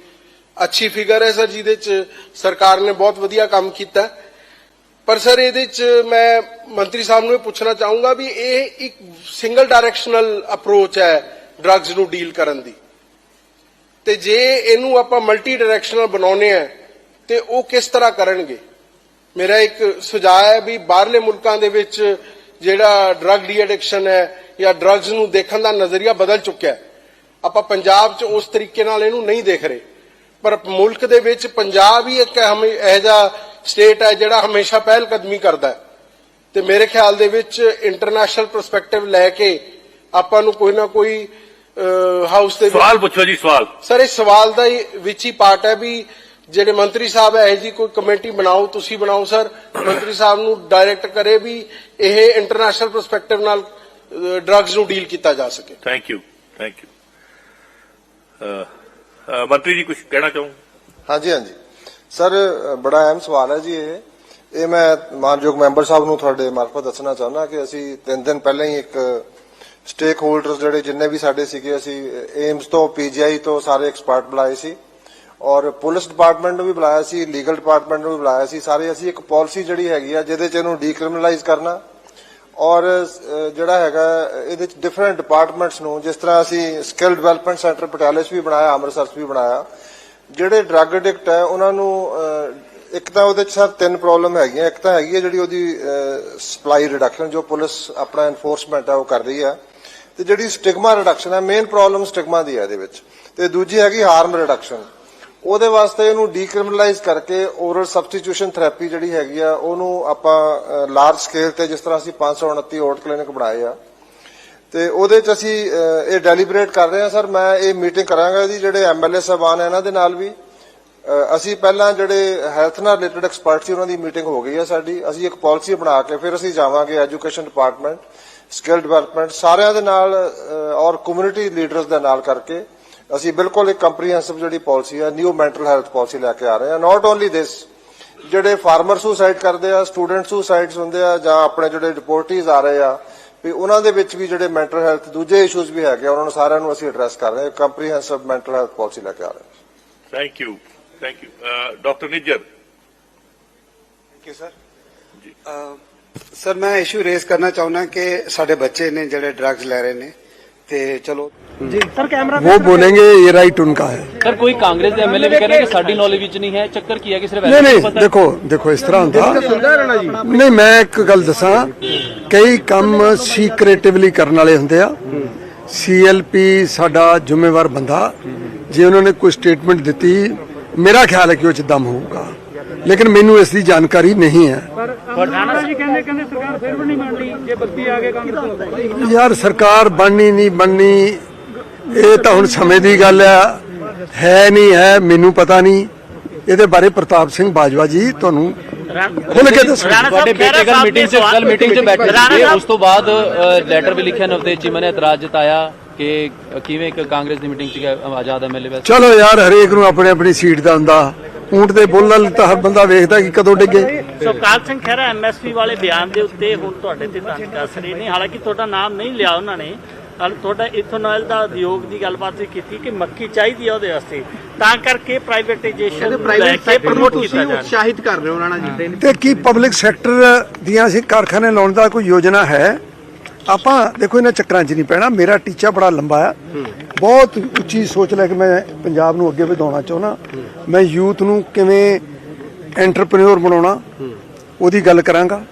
ਅੱਛੀ ਫਿਗਰ ਹੈ ਸਰ ਜਿਹਦੇ ਚ ਸਰਕਾਰ ਨੇ ਬਹੁਤ ਵਧੀਆ ਕੰਮ ਕੀਤਾ। ਹੈ। ਪਰ ਸਰ, ਇਹਦੇ ਚ ਮੈਂ ਮੰਤਰੀ ਸਾਹਿਬ ਨੂੰ ਇਹ ਪੁੱਛਣਾ ਚਾਹੂੰਗਾ ਵੀ ਇਹ ਇੱਕ ਸਿੰਗਲ ਡਾਇਰੈਕਸ਼ਨਲ ਅਪਰੋਚ ਹੈ ਡਰੱਗਸ ਨੂੰ ਡੀਲ ਕਰਨ ਦੀ। ਤੇ ਜੇ ਇਹਨੂੰ ਆਪਾਂ ਮਲਟੀ ਡਾਇਰੈਕਸ਼ਨਲ ਬਣਾਉਨੇ ਆ, ਤੇ ਉਹ ਕਿਸ ਤਰ੍ਹਾਂ ਕਰਨਗੇ? ਮੇਰਾ ਇੱਕ ਸੁਝਾਅ ਹੈ ਵੀ ਬਾਹਰਲੇ ਮੁਲਕਾਂ ਦੇ ਵਿੱਚ ਜਿਹੜਾ ਡਰੱਗ ਡੀ ਐਡਿਕਸ਼ਨ ਹੈ ਜਾਂ ਡਰੱਗਸ ਨੂੰ ਦੇਖਣ ਦਾ ਨਜ਼ਰੀਆ ਬਦਲ ਚੁੱਕਿਆ ਹੈ। ਆਪਾਂ ਪੰਜਾਬ 'ਚ ਉਸ ਤਰੀਕੇ ਨਾਲ ਇਹਨੂੰ ਨਹੀਂ ਦੇਖ ਰਹੇ। ਪਰ ਮੁਲਕ ਦੇ ਵਿੱਚ ਪੰਜਾਬ ਹੀ ਇੱਕ ਇਹੋ ਜਿਹਾ ਸਟੇਟ ਹੈ ਜਿਹੜਾ ਹਮੇਸ਼ਾ ਪਹਿਲ ਕਦਮੀ ਕਰਦਾ ਹੈ। ਤੇ ਮੇਰੇ ਖਿਆਲ ਦੇ ਵਿੱਚ ਇੰਟਰਨੈਸ਼ਨਲ ਪਰਸਪੈਕਟਿਵ ਲੈ ਕੇ ਆਪਾਂ ਨੂੰ ਕੋਈ ਨਾ ਕੋਈ ਹਾਊਸ ਦੇ ਵਿੱਚ ਸਵਾਲ ਪੁੱਛੋ ਜੀ ਸਵਾਲ। ਸਰ ਇਸ ਸਵਾਲ ਦਾ ਹੀ ਵਿੱਚ ਹੀ ਪਾਰਟ ਹੈ ਵੀ ਜਿਹੜੇ ਮੰਤਰੀ ਸਾਹਿਬ ਹੈ ਜੀ ਕੋਈ ਕਮੇਟੀ ਬਣਾਓ ਤੁਸੀਂ ਬਣਾਓ ਸਰ। ਮੰਤਰੀ ਸਾਹਿਬ ਨੂੰ ਡਾਇਰੈਕਟ ਕਰੇ ਵੀ ਇਹ ਇੰਟਰਨੈਸ਼ਨਲ ਪਰਸਪੈਕਟਿਵ ਨਾਲ ਡਰੱਗਸ ਨੂੰ ਡੀਲ ਕੀਤਾ ਜਾ ਸਕੇ। ਥੈਂਕ ਯੂ ਥੈਂਕ ਯੂ ਮੰਤਰੀ ਜੀ ਕੁਝ ਕਹਿਣਾ ਚਾਹੋ ਹਾਂਜੀ ਹਾਂਜੀ। ਸਰ, ਬੜਾ ਅਹਿਮ ਸਵਾਲ ਹੈ ਜੀ ਇਹ। ਇਹ ਮੈਂ ਮਾਨਯੋਗ ਮੈਂਬਰ ਸਾਹਿਬ ਨੂੰ ਤੁਹਾਡੇ ਮਾਰਫਤ ਦੱਸਣਾ ਚਾਹੁੰਦਾ ਕਿ ਅਸੀਂ ਤਿੰਨ ਦਿਨ ਪਹਿਲਾਂ ਹੀ ਇੱਕ ਸਟੇਕ ਹੋਲਡਰਸ ਜਿਹੜੇ ਜਿੰਨੇ ਵੀ ਸਾਡੇ ਸੀਗੇ, ਅਸੀਂ ਏਮਸ ਤੋਂ ਪੀਜੀਆਈ ਤੋਂ ਸਾਰੇ ਐਕਸਪਰਟ ਬੁਲਾਏ ਸੀ। ਔਰ ਪੁਲਿਸ ਡਿਪਾਰਟਮੈਂਟ ਨੂੰ ਵੀ ਬੁਲਾਇਆ ਸੀ ਲੀਗਲ ਡਿਪਾਰਟਮੈਂਟ ਨੂੰ ਵੀ ਬੁਲਾਇਆ ਸੀ। ਸਾਰੇ ਅਸੀਂ ਇੱਕ ਪਾਲਿਸੀ ਜਿਹੜੀ ਹੈਗੀ ਆ, ਜਿਹਦੇ ਚ ਇਹਨੂੰ ਡੀਕ੍ਰਿਮੀਨਲਾਈਜ਼ ਕਰਨਾ। ਔਰ ਜਿਹੜਾ ਹੈਗਾ, ਇਹਦੇ ਚ ਡਿਫਰੈਂਟ ਡਿਪਾਰਟਮੈਂਟਸ ਨੂੰ ਜਿਸ ਤਰ੍ਹਾਂ ਅਸੀਂ ਸਕਿੱਲ ਡਿਵੈਲਪਮੈਂਟ ਸੈਂਟਰ ਪਟਿਆਲੇ 'ਚ ਵੀ ਬਣਾਇਆ, ਅੰਮ੍ਰਿਤਸਰ 'ਚ ਵੀ ਬਣਾਇਆ। ਜਿਹੜੇ ਡਰੱਗ ਐਡਿਕਟ ਹੈ ਉਹਨਾਂ ਨੂੰ ਇੱਕ ਤਾਂ ਉਹਦੇ ਚ ਸਰ ਤਿੰਨ ਪ੍ਰੋਬਲਮ ਹੈਗੀਆਂ। ਇੱਕ ਤਾਂ ਹੈਗੀ ਹੈ ਜਿਹੜੀ ਉਹਦੀ ਸਪਲਾਈ ਰਿਡਕਸ਼ਨ ਜੋ ਪੁਲਿਸ ਆਪਣਾ ਐਨਫੋਰਸਮੈਂਟ ਹੈ ਉਹ ਕਰ ਰਹੀ ਹੈ ਤੇ ਜਿਹੜੀ ਸਟਿਗਮਾ ਰਿਡਕਸ਼ਨ ਹੈ ਮੇਨ ਪ੍ਰੋਬਲਮ ਸਟਿਗਮਾ ਦੀ ਹੈ ਇਹਦੇ ਵਿੱਚ। ਤੇ ਦੂਜੀ ਹੈਗੀ ਹਾਰਮ ਰਿਡਕਸ਼ਨ ਉਹਦੇ ਵਾਸਤੇ ਇਹਨੂੰ ਡੀਕ੍ਰਿਮੀਨਲਾਈਜ਼ ਕਰਕੇ ਓਰਲ ਸਬਸਟੀਟਿਊਸ਼ਨ ਥੈਰੇਪੀ ਜਿਹੜੀ ਹੈਗੀ ਆ, ਉਹਨੂੰ ਆਪਾਂ ਲਾਰਜ ਸਕੇਲ ਤੇ ਜਿਸ ਤਰ੍ਹਾਂ ਅਸੀਂ 529 ਓਟ ਕਲੀਨਿਕ ਬਣਾਏ ਆ ਤੇ ਉਹਦੇ ਚ ਅਸੀਂ ਇਹ ਡੈਲੀਬਰੇਟ ਕਰ ਰਹੇ ਹਾਂ, ਸਰ। ਮੈਂ ਇਹ ਮੀਟਿੰਗ ਕਰਾਂਗਾ ਜੀ, ਜਿਹੜੇ ਐਮਐਲਏ ਸਾਹਿਬਾਨ ਇਹਨਾਂ ਦੇ ਨਾਲ ਵੀ। ਅਸੀਂ ਪਹਿਲਾਂ ਜਿਹੜੇ ਹੈਲਥ ਨਾਲ ਰਿਲੇਟਡ ਐਕਸਪਰਟ ਸੀ, ਉਹਨਾਂ ਦੀ ਮੀਟਿੰਗ ਹੋ ਗਈ ਹੈ ਸਾਡੀ। ਅਸੀਂ ਇੱਕ ਪਾਲਿਸੀ ਬਣਾ ਕੇ ਫਿਰ ਅਸੀਂ ਜਾਵਾਂਗੇ ਐਜੂਕੇਸ਼ਨ ਡਿਪਾਰਟਮੈਂਟ ਸਕਿੱਲ ਡਿਵੈਲਪਮੈਂਟ ਸਾਰਿਆਂ ਦੇ ਨਾਲ ਔਰ ਕਮਿਊਨਿਟੀ ਲੀਡਰਸ ਦੇ ਨਾਲ ਕਰਕੇ ਅਸੀਂ ਬਿਲਕੁਲ ਇੱਕ ਕੰਪਰੀਹੈਂਸਿਵ ਜਿਹੜੀ ਪਾਲਿਸੀ ਹੈ ਨਿਊ ਮੈਂਟਲ ਹੈਲਥ ਪਾਲਿਸੀ ਲੈ ਕੇ ਆ ਰਹੇ ਹਾਂ। ਨਾਟ ਓਨਲੀ ਦਿਸ ਜਿਹੜੇ ਫਾਰਮਰ ਸੁਸਾਈਡ ਕਰਦੇ ਆ ਸਟੂਡੈਂਟ ਸੁਸਾਈਡਸ ਹੁੰਦੇ ਆ, ਜਾਂ ਆਪਣੇ ਜਿਹੜੇ ਡਿਪੋਰਟੀਜ਼ ਆ ਰਹੇ ਆ ਵੀ ਉਹਨਾਂ ਦੇ ਵਿੱਚ ਵੀ ਜਿਹੜੇ ਮੈਂਟਲ ਹੈਲਥ ਦੂਜੇ ਇਸ਼ੂਜ਼ ਵੀ ਹੈਗੇ ਉਹਨਾਂ ਨੂੰ ਸਾਰਿਆਂ ਨੂੰ ਅਸੀਂ ਐਡਰੈਸ ਕਰ ਰਹੇ ਹਾਂ। ਕੰਪਰੀਹੈਂਸਿਵ ਮੈਂਟਲ ਹੈਲਥ ਪਾਲਿਸੀ ਲੈ ਕੇ ਆ ਰਹੇ ਹਾਂ। Thank you thank you doctor Nijjar thank you sir sir ਮੈਂ ਇਸ਼ੂ ਰੇਸ ਕਰਨਾ ਚਾਹੁੰਦਾ ਕਿ ਸਾਡੇ ਬੱਚੇ ਨੇ ਜਿਹੜੇ ਡਰੱਗਸ ਲੈ ਰਹੇ ਨੇ ਤੇ ਚਲੋ। ਜੀ ਸਰ ਕੈਮਰਾ ਉਹ ਬੋਲेंगे ਇਹ ਰਾਈਟ ਉਨ੍ਹਾਂ ਹੈ ਸਰ ਕੋਈ ਕਾਂਗਰਸ ਦੇ ਐਮਐਲਏ ਵੀ ਕਹ ਕਿ ਸਾਡੀ ਨੌਲੇਜ ਵਿੱਚ ਨਹੀਂ ਹੈ ਚੱਕਰ ਕੀ ਹੈ ਕਿ ਸਿਰਫ ਨਹੀਂ ਨਹੀਂ ਦੇਖੋ ਦੇਖੋ ਇਸ ਤਰ੍ਹਾਂ ਹੁੰਦਾ ਨਹੀਂ ਮੈਂ ਇੱਕ ਗੱਲ ਦੱਸਾਂ ਕਈ ਕੰਮ ਸੀਕ੍ਰੇਟਿਵਲੀ ਕਰਨ ਵਾਲੇ ਹੁੰਦੇ ਆ। ਸੀਐਲਪੀ ਸਾਡਾ ਜ਼ਿੰਮੇਵਾਰ ਬੰਦਾ। ਜੇ ਉਹਨਾਂ ਨੇ ਕੋਈ ਸਟੇਟਮੈਂਟ ਦਿੱਤੀ ਮੇਰਾ ਖਿਆਲ ਹੈ ਕਿ ਉਹ ਚ ਦਮ ਹੋਊਗਾ। ਲੇਕਿਨ ਮੈਨੂੰ ਇਸ ਦੀ ਜਾਣਕਾਰੀ ਨਹੀਂ ਹੈ। ਯਾਰ ਸਰਕਾਰ ਬਣਨੀ ਨਹੀਂ ਬਣਨੀ ਇਹ ਤਾਂ ਹੁਣ ਸਮੇਂ ਦੀ ਗੱਲ ਆ ਹੈ ਨਹੀਂ ਹੈ ਮੈਨੂੰ ਪਤਾ ਨਹੀਂ। ਇਹਦੇ ਬਾਰੇ ਪ੍ਰਤਾਪ ਸਿੰਘ ਬਾਜਵਾ ਜੀ ਤੁਹਾਨੂੰ ਖੁੱਲ ਕੇ ਦੱਸੋ। ਤੁਹਾਡੇ ਬੇਟੇ ਕੱਲ ਮੀਟਿੰਗ 'ਚ ਕੱਲ ਮੀਟਿੰਗ 'ਚ ਬੈਠੇ ਸੀ ਉਸ ਤੋਂ ਬਾਅਦ ਲੈਟਰ ਵੀ ਲਿਖਿਆ ਨਵਤੇਜ ਚੀਮਾ ਨੇ ਇਤਰਾਜ਼ ਜਤਾਇਆ ਕਿ ਕਿਵੇਂ ਇੱਕ ਕਾਂਗਰਸ ਦੀ ਮੀਟਿੰਗ 'ਚ ਆਜ਼ਾਦ ਐਮਐਲਏ ਵੈਸੇ। ਚਲੋ ਯਾਰ ਹਰੇਕ ਨੂੰ ਆਪਣੇ ਆਪਣੀ ਸੀਟ ਦਾ ਹੁੰਦਾ। ਊਂਟ ਦੇ ਬੋਲਣ ਤਾਂ ਹਰ ਬੰਦਾ ਵੇਖਦਾ ਕਿ ਕਦੋਂ ਡਿੱਗੇ। ਸੁਖਪਾਲ ਸਿੰਘ ਖਹਿਰਾ ਐਮਐਸਪੀ ਵਾਲੇ ਬਿਆਨ ਦੇ ਉੱਤੇ ਹੁਣ ਤੁਹਾਡੇ ਤੇ ਤੰਜ ਕੱਸ ਰਹੇ ਨੇ। ਹਾਲਾਂਕਿ ਤੁਹਾਡਾ ਨਾਮ ਨਹੀਂ ਲਿਆ ਉਹਨਾਂ ਨੇ। ਹਾਲ ਤੁਹਾਡਾ ਇਥਨੋਇਲ ਦਾ ਉਦਯੋਗ ਦੀ ਗੱਲਬਾਤ ਵੀ ਕੀਤੀ ਕਿ ਮੱਕੀ ਚਾਹੀਦੀ ਹੈ ਉਹਦੇ ਵਾਸਤੇ। ਤਾਂ ਕਰਕੇ ਪ੍ਰਾਈਵੇਟਾਈਜੇਸ਼ਨ ਲੈ ਕੇ ਪ੍ਰਮੋਟ ਕੀਤਾ ਜਾ ਰਿਹਾ। ਕਰ ਰਹੇ ਹੋ ਰਾਣਾ ਜੀ। ਤੇ ਕੀ ਪਬਲਿਕ ਸੈਕਟਰ ਦੀਆਂ ਅਸੀਂ ਕਾਰਖਾਨੇ ਲਾਉਣ ਦਾ ਕੋਈ ਯੋਜਨਾ ਹੈ? ਆਪਾਂ ਦੇਖੋ ਇਹਨਾਂ ਚੱਕਰਾਂ 'ਚ ਨਹੀਂ ਪੈਣਾ। ਮੇਰਾ ਟੀਚਾ ਬੜਾ ਲੰਬਾ ਆ। ਬਹੁਤ ਉੱਚੀ ਸੋਚ ਲੈ ਕੇ ਮੈਂ ਪੰਜਾਬ ਨੂੰ ਅੱਗੇ ਵਧਾਉਣਾ ਚਾਹੁੰਦਾ। ਮੈਂ ਯੂਥ ਨੂੰ ਕਿਵੇਂ ਐਂਟਰਪ੍ਰੈਨਿਓਰ ਬਣਾਉਣਾ ਉਹਦੀ ਗੱਲ ਕਰਾਂਗਾ।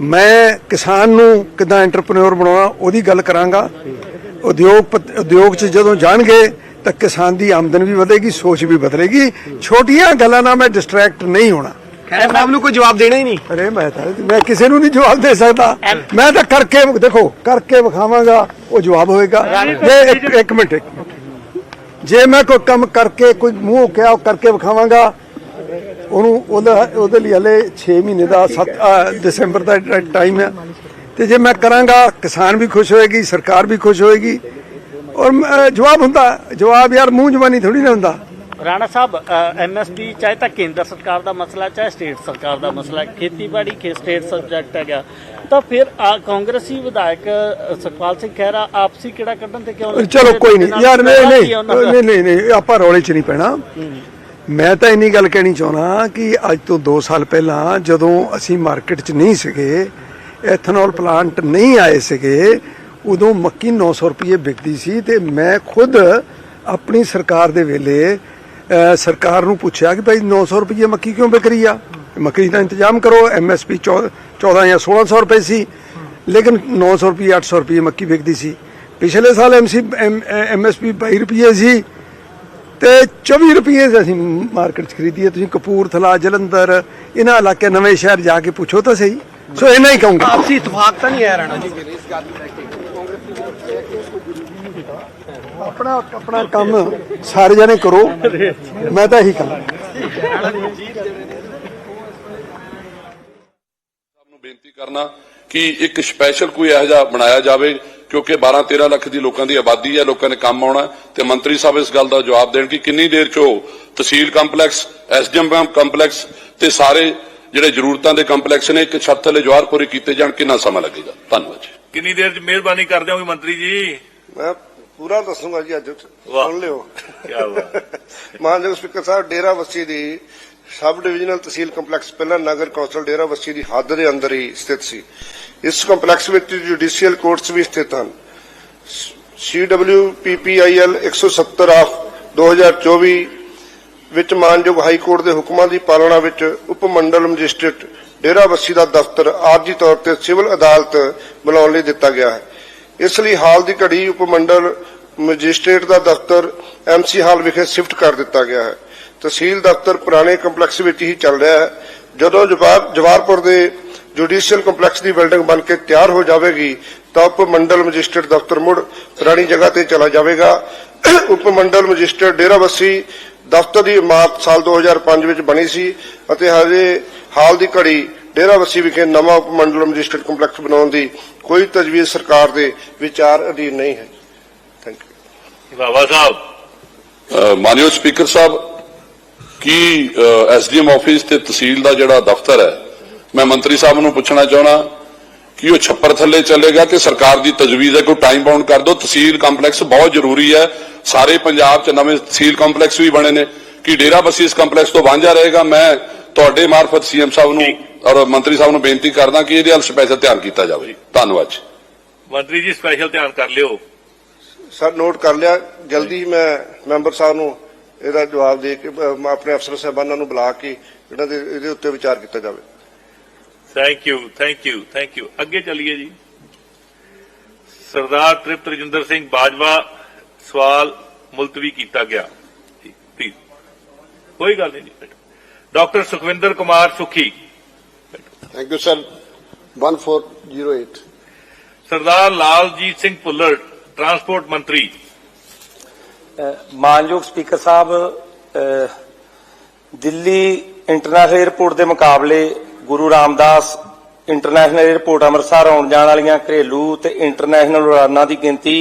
ਮੈਂ ਕਿਸਾਨ ਨੂੰ ਕਿਦਾਂ ਐਂਟਰਪ੍ਰੈਨਿਓਰ ਬਣਾਉਣਾ ਉਹਦੀ ਗੱਲ ਕਰਾਂਗਾ। ਉਦਯੋਗ ਉਦਯੋਗ 'ਚ ਜਦੋਂ ਜਾਣਗੇ ਤਾਂ ਕਿਸਾਨ ਦੀ ਆਮਦਨ ਵੀ ਵਧੇਗੀ ਸੋਚ ਵੀ ਬਦਲੇਗੀ। ਛੋਟੀਆਂ ਗੱਲਾਂ ਨਾਲ ਮੈਂ ਡਿਸਟਰੈਕਟ ਨਹੀਂ ਹੋਣਾ। ਖੈਰ ਸਾਹਿਬ ਨੂੰ ਕੋਈ ਜਵਾਬ ਦੇਣਾ ਹੀ ਨਹੀਂ। ਅਰੇ ਮੈਂ ਤਾਂ ਮੈਂ ਕਿਸੇ ਨੂੰ ਨਹੀਂ ਜਵਾਬ ਦੇ ਸਕਦਾ। ਮੈਂ ਤਾਂ ਕਰਕੇ ਦੇਖੋ ਕਰਕੇ ਵਿਖਾਵਾਂਗਾ ਉਹ ਜਵਾਬ ਹੋਏਗਾ। ਜੇ ਇੱਕ ਮਿੰਟ। ਜੇ ਮੈਂ ਕੋਈ ਕੰਮ ਕਰਕੇ ਕੋਈ ਮੂੰਹ ਕਿਹਾ ਉਹ ਕਰਕੇ ਵਿਖਾਵਾਂਗਾ ਉਹਨੂੰ ਉਹਦਾ ਉਹਦੇ ਲਈ ਹਲੇ 6 ਮਹੀਨੇ ਦਾ 7 ਦਸੰਬਰ ਦਾ ਟਾਈਮ ਹੈ। ਤੇ ਜੇ ਮੈਂ ਕਰਾਂਗਾ ਕਿਸਾਨ ਵੀ ਖੁਸ਼ ਹੋਏਗੀ ਸਰਕਾਰ ਵੀ ਖੁਸ਼ ਹੋਏਗੀ। ਔਰ ਜਵਾਬ ਹੁੰਦਾ ਜਵਾਬ ਯਾਰ ਮੂੰਹ ਜ਼ਬਾਨੀ ਥੋੜੀ ਨਾ ਹੁੰਦਾ। ਰਾਣਾ ਸਾਹਿਬ ਐਮਐਸਪੀ ਚਾਹੇ ਤਾਂ ਕੇਂਦਰ ਸਰਕਾਰ ਦਾ ਮਸਲਾ ਚਾਹੇ ਸਟੇਟ ਸਰਕਾਰ ਦਾ ਮਸਲਾ ਖੇਤੀਬਾੜੀ ਕੇ ਸਟੇਟ ਸਬਜੈਕਟ ਹੈਗਾ। ਤਾਂ ਫਿਰ ਆ ਕਾਂਗਰਸੀ ਵਿਧਾਇਕ ਸੁਖਪਾਲ ਸਿੰਘ ਖਹਿਰਾ ਆਪਸੀ ਕਿਹੜਾ ਕੱਢਣ ਤੇ ਕਿਉਂ ਚਲੋ ਕੋਈ ਨਹੀਂ। ਯਾਰ? ਨਹੀਂ ਨਹੀਂ। ਨਹੀਂ ਆਪਾਂ ਰੌਲੇ 'ਚ ਨਹੀਂ ਪੈਣਾ। ਮੈਂ ਤਾਂ ਇੰਨੀ ਗੱਲ ਕਹਿਣੀ ਚਾਹੁੰਦਾ ਕਿ ਅੱਜ ਤੋਂ 2 ਸਾਲ ਪਹਿਲਾਂ ਜਦੋਂ ਅਸੀਂ ਮਾਰਕੀਟ 'ਚ ਨਹੀਂ ਸੀਗੇ ਐਥਨੋਲ ਪਲਾਂਟ ਨਹੀਂ ਆਏ ਸੀਗੇ, ਉਦੋਂ ਮੱਕੀ 900 ਰੁਪਏ ਵਿਕਦੀ ਸੀ ਤੇ ਮੈਂ ਖੁਦ ਆਪਣੀ ਸਰਕਾਰ ਦੇ ਵੇਲੇ ਸਰਕਾਰ ਨੂੰ ਪੁੱਛਿਆ ਕਿ ਭਾਈ 900 ਰੁਪਏ ਮੱਕੀ ਕਿਉਂ ਵਿਕ ਰਹੀ ਆ? ਮੱਕੀ ਦਾ ਇੰਤਜ਼ਾਮ ਕਰੋ ਐਮਐਸਪੀ 14 ਜਾਂ 1600 ਰੁਪਏ ਸੀ, ਲੇਕਿਨ 900 ਰੁਪਏ 800 ਰੁਪਏ ਮੱਕੀ ਵਿਕਦੀ ਸੀ। ਪਿਛਲੇ ਸਾਲ ਐਮਸੀ ਐਮਐਸਪੀ 22 ਰੁਪਏ ਸੀ ਤੇ 24 ਰੁਪਏ ਅਸੀਂ ਮਾਰਕੀਟ 'ਚ ਖਰੀਦੀ ਹੈ ਤੁਸੀਂ ਕਪੂਰਥਲਾ ਜਲੰਧਰ ਇਹਨਾਂ ਇਲਾਕੇ ਨਵੇਂ ਸ਼ਹਿਰ ਜਾ ਕੇ ਪੁੱਛੋ ਤਾਂ ਸਹੀ। ਸੋ ਇਹਨਾਂ ਹੀ ਕਹੂੰਗਾ। ਆਪਸੀ ਇਤਫਾਕ ਤਾਂ ਨਹੀਂ ਹੈ ਰਾਣਾ ਜੀ। ਆਪਣਾ ਆਪਣਾ ਕੰਮ ਸਾਰੇ ਜਣੇ ਕਰੋ। ਮੈਂ ਤਾਂ ਇਹੀ ਕਹਾਂ। ਨੂੰ ਬੇਨਤੀ ਕਰਨਾ ਕਿ ਇੱਕ ਸਪੈਸ਼ਲ ਕੋਈ ਇਹੋ ਜਿਹਾ ਬਣਾਇਆ ਜਾਵੇ ਕਿਉਂਕਿ 12 13 ਲੱਖ ਦੀ ਲੋਕਾਂ ਦੀ ਆਬਾਦੀ ਹੈ ਲੋਕਾਂ ਨੇ ਕੰਮ ਆਉਣਾ ਤੇ ਮੰਤਰੀ ਸਾਹਿਬ ਇਸ ਗੱਲ ਦਾ ਜਵਾਬ ਦੇਣ ਕਿ ਕਿੰਨੀ ਦੇਰ ਚ ਉਹ ਤਹਿਸੀਲ ਕੰਪਲੈਕਸ ਐਸਡੀਐਮ ਕੰਪਲੈਕਸ ਤੇ ਸਾਰੇ ਜਿਹੜੇ ਜ਼ਰੂਰਤਾਂ ਦੇ ਕੰਪਲੈਕਸ ਨੇ ਇੱਕ ਛੱਤ ਥੱਲੇ ਜਵਾਰ ਪੂਰੇ ਕੀਤੇ ਜਾਣ ਕਿੰਨਾ ਸਮਾਂ ਲੱਗੇਗਾ? ਧੰਨਵਾਦ ਜੀ। ਕਿੰਨੀ ਦੇਰ ਚ ਮਿਹਰਬਾਨੀ ਕਰਦੇ ਹੋਗੇ ਮੰਤਰੀ ਜੀ? ਮੈਂ ਪੂਰਾ ਦੱਸੂਗਾ ਜੀ ਅੱਜ। ਸੁਣ ਲਿਓ। ਕੀ ਬਾਤ <laughs> ਮਾਨਯੋਗ ਸਪੀਕਰ ਸਾਹਿਬ ਡੇਰਾ ਬੱਸੀ ਦੀ ਸਬ ਡਿਵੀਜ਼ਨਲ ਤਹਿਸੀਲ ਕੰਪਲੈਕਸ ਪਹਿਲਾਂ ਨਗਰ ਕੌਂਸਲ ਡੇਰਾ ਬੱਸੀ ਦੀ ਹੱਦ ਦੇ ਅੰਦਰ ਹੀ ਸਥਿਤ ਸੀ। ਇਸ ਕੰਪਲੈਕਸ ਵਿੱਚ ਜੁਡੀਸ਼ੀਅਲ ਕੋਰਟਸ ਵੀ ਸਥਿਤ ਹਨ। CWPPIL 170 ਆਫ 2024 ਵਿੱਚ ਮਾਨਯੋਗ ਹਾਈ ਕੋਰਟ ਦੇ ਹੁਕਮਾਂ ਦੀ ਪਾਲਣਾ ਵਿੱਚ ਉਪ ਮੰਡਲ ਮੈਜਿਸਟ੍ਰੇਟ ਡੇਰਾ ਬੱਸੀ ਦਾ ਦਫ਼ਤਰ ਆਰਜੀ ਤੌਰ ਤੇ ਸਿਵਲ ਅਦਾਲਤ ਬਣਾਉਣ ਲਈ ਦਿੱਤਾ ਗਿਆ ਹੈ। ਇਸ ਲਈ ਹਾਲ ਦੀ ਘੜੀ ਉਪ ਮੰਡਲ ਮੈਜਿਸਟ੍ਰੇਟ ਦਾ ਦਫ਼ਤਰ ਐਮਸੀ ਹਾਲ ਵਿਖੇ ਸ਼ਿਫਟ ਕਰ ਦਿੱਤਾ ਗਿਆ ਹੈ। ਤਹਿਸੀਲ ਦਫ਼ਤਰ ਪੁਰਾਣੇ ਕੰਪਲੈਕਸ ਵਿੱਚ ਹੀ ਚੱਲ ਰਿਹਾ ਹੈ। ਜਦੋਂ ਜਵਾਰ ਜਵਾਰਪੁਰ ਦੇ ਜੁਡੀਸ਼ੀਅਲ ਕੰਪਲੈਕਸ ਦੀ ਬਿਲਡਿੰਗ ਬਣ ਕੇ ਤਿਆਰ ਹੋ ਜਾਵੇਗੀ ਤਾਂ ਉਪ ਮੰਡਲ ਮੈਜਿਸਟ੍ਰੇਟ ਦਫ਼ਤਰ ਮੁੜ ਪੁਰਾਣੀ ਜਗ੍ਹਾ ਤੇ ਚਲਾ ਜਾਵੇਗਾ। ਉਪ ਮੰਡਲ ਮੈਜਿਸਟ੍ਰੇਟ ਡੇਰਾਬੱਸੀ ਦਫ਼ਤਰ ਦੀ ਇਮਾਰਤ ਸਾਲ 2005 ਵਿੱਚ ਬਣੀ ਸੀ ਅਤੇ ਹਜੇ ਹਾਲ ਦੀ ਘੜੀ ਡੇਰਾਬੱਸੀ ਵਿਖੇ ਨਵਾਂ ਉਪ ਮੰਡਲ ਮੈਜਿਸਟ੍ਰੇਟ ਕੰਪਲੈਕਸ ਬਣਾਉਣ ਦੀ ਕੋਈ ਤਜਵੀਜ਼ ਸਰਕਾਰ ਦੇ ਵਿਚਾਰ ਅਧੀਨ ਨਹੀਂ ਹੈ। Thank you Baba Sahib. ਮਾਨਯੋਗ ਸਪੀਕਰ ਸਾਹਿਬ ਕੀ ਐਸਡੀਐਮ ਆਫਿਸ ਤੇ ਤਹਿਸੀਲ ਦਾ ਜਿਹੜਾ ਦਫ਼ਤਰ ਹੈ ਮੈਂ ਮੰਤਰੀ ਸਾਹਿਬ ਨੂੰ ਪੁੱਛਣਾ ਚਾਹਣਾ ਕਿ ਉਹ ਛੱਪਰ ਥੱਲੇ ਚੱਲੇਗਾ ਕਿ ਸਰਕਾਰ ਦੀ ਤਜਵੀਜ਼ ਹੈ ਕੋਈ ਟਾਈਮ ਬਾਉਂਡ ਕਰ ਦਿਓ ਤਹਿਸੀਲ ਕੰਪਲੈਕਸ ਬਹੁਤ ਜ਼ਰੂਰੀ ਹੈ। ਸਾਰੇ ਪੰਜਾਬ 'ਚ ਨਵੇਂ ਤਹਿਸੀਲ ਕੰਪਲੈਕਸ ਵੀ ਬਣੇ ਨੇ। ਕਿ ਡੇਰਾ ਬੱਸੀ ਇਸ ਕੰਪਲੈਕਸ ਤੋਂ ਵਾਂਝਾ ਰਹੇਗਾ? ਮੈਂ ਤੁਹਾਡੇ ਮਾਰਫਤ ਸੀਐਮ ਸਾਹਿਬ ਨੂੰ ਔਰ ਮੰਤਰੀ ਸਾਹਿਬ ਨੂੰ ਬੇਨਤੀ ਕਰਦਾ ਕਿ ਇਹਦੇ ਵੱਲ ਸਪੈਸ਼ਲ ਧਿਆਨ ਕੀਤਾ ਜਾਵੇ। ਧੰਨਵਾਦ ਜੀ। ਮੰਤਰੀ ਜੀ ਸਪੈਸ਼ਲ ਧਿਆਨ ਕਰ ਲਿਓ। ਸਰ ਨੋਟ ਕਰ ਲਿਆ। ਜਲਦੀ ਮੈਂ ਮੈਂਬਰ ਸਾਹਿਬ ਨੂੰ ਇਹਦਾ ਜਵਾਬ ਦੇ ਕੇ ਆਪਣੇ ਅਫਸਰ ਸਾਹਿਬਾਨਾਂ ਨੂੰ ਬੁਲਾ ਕੇ ਇਹਨਾਂ ਦੇ ਇਹਦੇ ਉੱਤੇ ਵਿਚਾਰ ਕੀਤਾ ਜਾਵੇ। Thank you thank you thank you ਅੱਗੇ ਚੱਲੀਏ ਜੀ। ਸਰਦਾਰ ਤ੍ਰਿਪਤ ਰਜਿੰਦਰ ਸਿੰਘ ਬਾਜਵਾ ਸਵਾਲ ਮੁਲਤਵੀ ਕੀਤਾ ਗਿਆ। ਠੀਕ ਪਲੀਜ਼ ਕੋਈ ਗੱਲ ਨਹੀਂ ਜੀ doctor Sukhwinder Kumar Sukhi. Thank you sir 1408 Sardar Laljit Singh Bhullar transport ਮੰਤਰੀ। ਮਾਨਯੋਗ speaker Sahib Delhi international airport ਦੇ ਮੁਕਾਬਲੇ ਗੁਰੂ ਰਾਮਦਾਸ ਇੰਟਰਨੈਸ਼ਨਲ 에ਅਰਪੋਰਟ ਅੰਮ੍ਰਿਤਸਰ ਆਉਣ ਜਾਣ ਵਾਲੀਆਂ ਘਰੇਲੂ ਤੇ ਇੰਟਰਨੈਸ਼ਨਲ ਉਡਾਨਾਂ ਦੀ ਗਿਣਤੀ